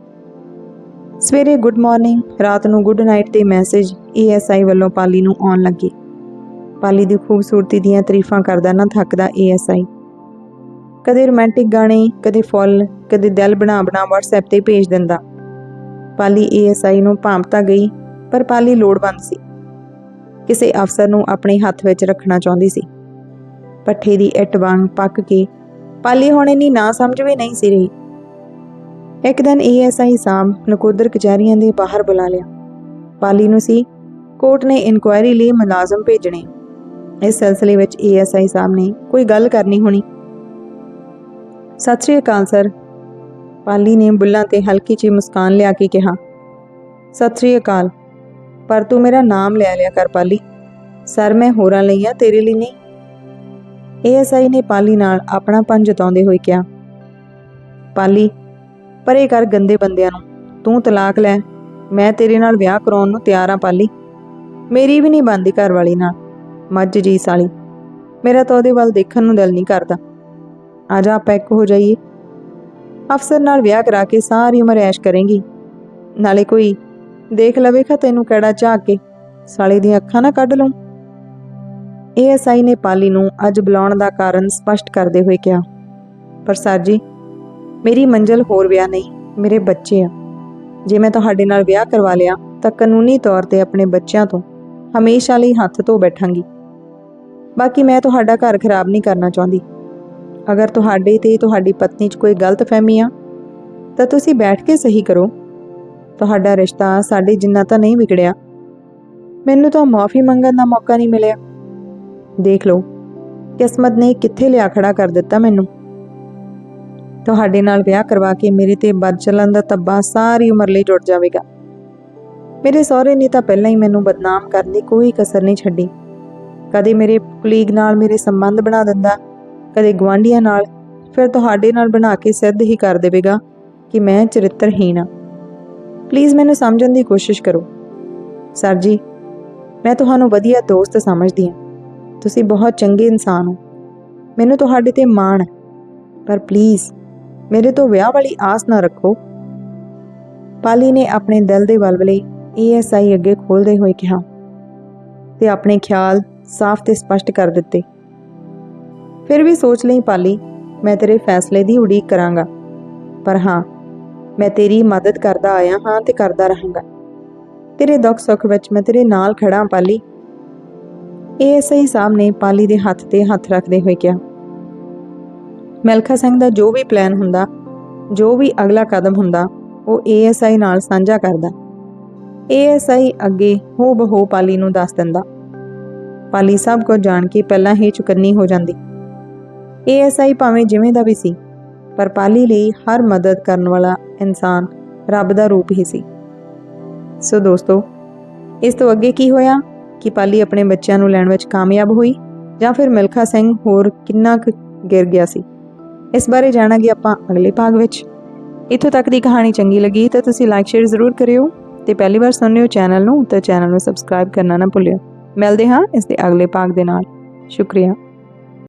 ਸਵੇਰੇ ਗੁੱਡ ਮਾਰਨਿੰਗ, ਰਾਤ ਨੂੰ ਗੁੱਡ ਨਾਈਟ ਦੇ ਮੈਸੇਜ ਏਐਸਆਈ ਵੱਲੋਂ ਪਾਲੀ ਨੂੰ ਆਉਣ ਲੱਗੇ। ਪਾਲੀ ਦੀ ਖੂਬਸੂਰਤੀ ਦੀਆਂ ਤਾਰੀਫਾਂ ਕਰਦਾ ਨਾ ਥੱਕਦਾ ਏਐਸਆਈ ਕਦੇ ਰੋਮਾਂਟਿਕ ਗਾਣੇ, ਕਦੇ ਫੁੱਲ, ਕਦੇ ਦਿਲ ਬਣਾ ਬਣਾ WhatsApp ਤੇ ਭੇਜ ਦਿੰਦਾ। ਪਾਲੀ ਏਐਸਆਈ ਨੂੰ ਭਾਂਪਤਾ ਗਈ, ਪਰ ਪਾਲੀ ਲੋੜਵੰਦ ਸੀ। ਕਿਸੇ ਅਫਸਰ ਨੂੰ ਆਪਣੇ ਹੱਥ ਵਿੱਚ ਰੱਖਣਾ ਚਾਹੁੰਦੀ ਸੀ। ਪੱਠੇ ਦੀ ਇੱਟ ਵਾਂਗ ਪੱਕ ਕੇ ਪਾਲੀ ਹੁਣ ਇੰਨੀ ਨਾ ਸਮਝ ਵੀ ਨਹੀਂ ਸੀ ਰਹੀ। ਇੱਕ ਦਿਨ ਏਐਸਆਈ ਸਾਹਿਬ ਨਕੋਦਰ ਕਚਹਿਰੀਆਂ ਦੇ ਬਾਹਰ ਬੁਲਾ ਲਿਆ। ਪਾਲੀ ਨੂੰ ਸੀ, ਕੋਰਟ ਨੇ ਇਨਕੁਆਇਰੀ ਲਈ ਮੁਲਾਜ਼ਮ ਭੇਜਣੇ। ਇਸ ਸਿਲਸਿਲੇ ਵਿੱਚ ਏਐਸਆਈ ਸਾਹਿਬ ਨੇ ਕੋਈ ਗੱਲ ਕਰਨੀ ਹੋਣੀ ਸਤਿ ਸ਼੍ਰੀ ਅਕਾਲ, ਸਰ। ਪਾਲੀ ਨੇ ਬੁੱਲਾਂ ਤੇ ਹਲਕੀ ਜਿਹੀ ਮੁਸਕਾਨ ਲਿਆ ਕੇ ਕਿਹਾ, ਸਤਿ ਸ਼੍ਰੀ ਅਕਾਲ। ਪਰ ਤੂੰ ਮੇਰਾ ਨਾਮ ਲੈ ਲਿਆ ਕਰ, ਪਾਲੀ। ਸਰ, ਮੈਂ ਹੋਰਾਂ ਲਈ ਆ, ਤੇਰੇ ਲਈ ਨਹੀਂ। ਏਐਸਆਈ ਨੇ ਪਾਲੀ ਨਾਲ ਆਪਣਾ ਪੰਜ ਜਤਾਉਂਦੇ ਹੋਏ ਕਿਹਾ, ਪਾਲੀ, ਪਰੇ ਕਰ ਗੰਦੇ ਬੰਦਿਆਂ ਨੂੰ। ਤੂੰ ਤਲਾਕ ਲੈ। ਮੈਂ ਤੇਰੇ ਨਾਲ ਵਿਆਹ ਕਰਾਉਣ ਨੂੰ ਤਿਆਰ ਆ, ਪਾਲੀ। ਮੇਰੀ ਵੀ ਨਹੀਂ ਬੰਦੀ ਘਰ ਵਾਲੀ ਨਾਲ। ਮੱਝ ਜੀ ਸਾਲੀ ਮੇਰਾ ਤਾਂ ਉਹਦੇ ਵੱਲ ਦੇਖਣ ਨੂੰ ਦਿਲ ਨਹੀਂ ਕਰਦਾ। ਆ ਜਾ ਆਪਾਂ ਇੱਕ ਹੋ ਜਾਈਏ ਅਫਸਰ ਨਾਲ ਵਿਆਹ ਕਰਾ ਕੇ ਸਾਰੀ ਉਮਰ ਐਸ਼ ਕਰੇਂਗੀ ਨਾਲੇ ਕੋਈ ਦੇਖ ਲਵੇਗਾ ਤੈਨੂੰ ਕਿਹੜਾ ਝਾਕ ਕੇ ਸਾਲੇ ਦੀਆਂ ਅੱਖਾਂ ਨਾ ਕੱਢ ਲਊ ਏਐਸਆਈ ਨੇ ਪਾਲੀ ਨੂੰ ਅੱਜ ਬੁਲਾਉਣ ਦਾ ਕਾਰਨ ਸਪਸ਼ਟ ਕਰਦੇ ਹੋਏ ਕਿਹਾ ਪਰ ਸਰ ਜੀ ਮੇਰੀ ਮੰਜ਼ਲ ਹੋਰ ਵਿਆਹ ਨਹੀਂ ਮੇਰੇ ਬੱਚੇ ਆ ਜੇ ਮੈਂ ਤੁਹਾਡੇ ਨਾਲ ਵਿਆਹ ਕਰਵਾ ਲਿਆ ਤਾਂ ਕਾਨੂੰਨੀ ਤੌਰ ਤੇ ਆਪਣੇ ਬੱਚਿਆਂ ਤੋਂ ਹਮੇਸ਼ਾ ਲਈ ਹੱਥ ਧੋ ਬੈਠਾਂਗੀ ਬਾਕੀ ਮੈਂ ਤੁਹਾਡਾ ਘਰ ਖਰਾਬ ਨਹੀਂ ਕਰਨਾ ਚਾਹੁੰਦੀ ਅਗਰ ਤੁਹਾਡੇ ਤੇ ਤੁਹਾਡੀ ਪਤਨੀ 'ਚ ਕੋਈ ਗਲਤਫਹਿਮੀ ਆ, ਤਾਂ ਤੁਸੀਂ ਬੈਠ ਕੇ ਸਹੀ ਕਰੋ। ਤੁਹਾਡਾ ਰਿਸ਼ਤਾ ਸਾਡੇ ਜਿੰਨਾ ਤਾਂ ਨਹੀਂ ਵਿਗੜਿਆ। ਮੈਨੂੰ ਤਾਂ ਮਾਫੀ ਮੰਗਣ ਦਾ ਮੌਕਾ ਨਹੀਂ ਮਿਲਿਆ। ਦੇਖ ਲਓ, ਕਿਸਮਤ ਨੇ ਕਿੱਥੇ ਲਿਆ ਖੜਾ ਕਰ ਦਿੱਤਾ ਮੈਨੂੰ। ਤੁਹਾਡੇ ਨਾਲ ਵਿਆਹ ਕਰਵਾ ਕੇ ਮੇਰੇ ਤੇ ਬਦ ਚੱਲਣ ਦਾ ਤੱਬਾ ਸਾਰੀ ਉਮਰ ਲਈ ਜੁੜ ਜਾਵੇਗਾ। ਮੇਰੇ ਸਹੁਰੇ ਨੇ ਤਾਂ ਪਹਿਲਾਂ ਹੀ ਮੈਨੂੰ ਬਦਨਾਮ ਕਰਨ ਦੀ ਕੋਈ ਕਸਰ ਨਹੀਂ ਛੱਡੀ। ਕਦੇ ਮੇਰੇ ਕੁਲੀਗ ਨਾਲ ਮੇਰੇ ਸੰਬੰਧ ਬਣਾ ਦਿੰਦਾ ਕਦੇ ਗਵਾਂਢੀਆਂ ਨਾਲ, ਫਿਰ ਤੁਹਾਡੇ ਨਾਲ ਬਣਾ ਕੇ ਸਿੱਧ ਹੀ ਕਰ ਦੇਵੇਗਾ ਕਿ ਮੈਂ ਚਰਿੱਤਰਹੀਣ ਹਾਂ। ਪਲੀਜ਼ ਮੈਨੂੰ ਸਮਝਣ ਦੀ ਕੋਸ਼ਿਸ਼ ਕਰੋ। ਸਰ ਜੀ, ਮੈਂ ਤੁਹਾਨੂੰ ਵਧੀਆ ਦੋਸਤ ਸਮਝਦੀ ਹਾਂ। ਤੁਸੀਂ ਬਹੁਤ ਚੰਗੇ ਇਨਸਾਨ ਹੋ। ਮੈਨੂੰ ਤੁਹਾਡੇ ਤੇ ਮਾਣ ਹੈ। ਪਰ ਪਲੀਜ਼ ਮੇਰੇ ਤੋਂ ਵਿਆਹ ਵਾਲੀ ਆਸ ਨਾ ਰੱਖੋ। ਪਾਲੀ ਨੇ ਆਪਣੇ ਦਿਲ ਦੇ ਵਲਵਲੇ ਏਐਸਆਈ ਅੱਗੇ ਖੋਲਦੇ ਹੋਏ ਕਿਹਾ ਤੇ ਆਪਣੇ ਖਿਆਲ ਸਾਫ਼ ਤੇ ਸਪਸ਼ਟ ਕਰ ਦਿੱਤੇ। ਫਿਰ ਵੀ ਸੋਚ ਲਈ ਪਾਲੀ, ਮੈਂ ਤੇਰੇ ਫੈਸਲੇ ਦੀ ਉਡੀਕ ਕਰਾਂਗਾ। ਪਰ ਹਾਂ, ਮੈਂ ਤੇਰੀ ਮਦਦ ਕਰਦਾ ਆਇਆ ਹਾਂ ਤੇ ਕਰਦਾ ਰਹਾਂਗਾ। ਤੇਰੇ ਦੁੱਖ ਸੁੱਖ ਵਿੱਚ ਮੈਂ ਤੇਰੇ ਨਾਲ ਖੜਾ ਹਾਂ ਪਾਲੀ। ਏਐਸਆਈ ਸਾਹਿਬ ਨੇ ਪਾਲੀ ਦੇ ਹੱਥ ਤੇ ਹੱਥ ਰੱਖਦੇ ਹੋਏ ਕਿਹਾ। ਮਿਲਖਾ ਸਿੰਘ ਦਾ ਜੋ ਵੀ ਪਲਾਨ ਹੁੰਦਾ, ਜੋ ਵੀ ਅਗਲਾ ਕਦਮ ਹੁੰਦਾ, ਉਹ ਏਐਸਆਈ ਨਾਲ ਸਾਂਝਾ ਕਰਦਾ। ਏਐਸਆਈ ਅੱਗੇ ਹੋ ਬਹੋ ਪਾਲੀ ਨੂੰ ਦੱਸ ਦਿੰਦਾ। ਪਾਲੀ ਸਭ ਕੁਝ ਜਾਣ ਕੇ ਪਹਿਲਾਂ ਹੀ ਚੁਕੰਨੀ ਹੋ ਜਾਂਦੀ। ਏਐਸਆਈ ਭਾਵੇਂ ਜਿਵੇਂ ਦਾ ਵੀ ਸੀ, ਪਰ ਪਾਲੀ ਲਈ ਹਰ ਮਦਦ ਕਰਨ ਵਾਲਾ ਇਨਸਾਨ ਰੱਬ ਦਾ ਰੂਪ ਹੀ ਸੀ। ਸੋ ਦੋਸਤੋ, ਇਸ ਤੋਂ ਅੱਗੇ ਕੀ ਹੋਇਆ? ਕਿ ਪਾਲੀ ਆਪਣੇ ਬੱਚਿਆਂ ਨੂੰ ਲੈਣ ਵਿੱਚ ਕਾਮਯਾਬ ਹੋਈ? ਜਾਂ ਫਿਰ ਮਿਲਖਾ ਸਿੰਘ ਹੋਰ ਕਿੰਨਾ ਕੁ ਗਿਰ ਗਿਆ ਸੀ? ਇਸ ਬਾਰੇ ਜਾਣਾਂਗੇ ਆਪਾਂ ਅਗਲੇ ਭਾਗ ਵਿੱਚ। ਇੱਥੋਂ ਤੱਕ ਦੀ ਕਹਾਣੀ ਚੰਗੀ ਲੱਗੀ ਤਾਂ ਤੁਸੀਂ ਲਾਈਕ ਸ਼ੇਅਰ ਜ਼ਰੂਰ ਕਰਿਓ ਤੇ ਪਹਿਲੀ ਵਾਰ ਸੁਣ ਰਹੇ ਹੋ ਚੈਨਲ ਨੂੰ ਤਾਂ ਚੈਨਲ ਨੂੰ ਸਬਸਕ੍ਰਾਈਬ ਕਰਨਾ ਨਾ ਭੁੱਲਿਓ। ਮਿਲਦੇ ਹਾਂ ਇਸ ਦੇ ਅਗਲੇ ਭਾਗ ਦੇ ਨਾਲ। ਸ਼ੁਕਰੀਆ।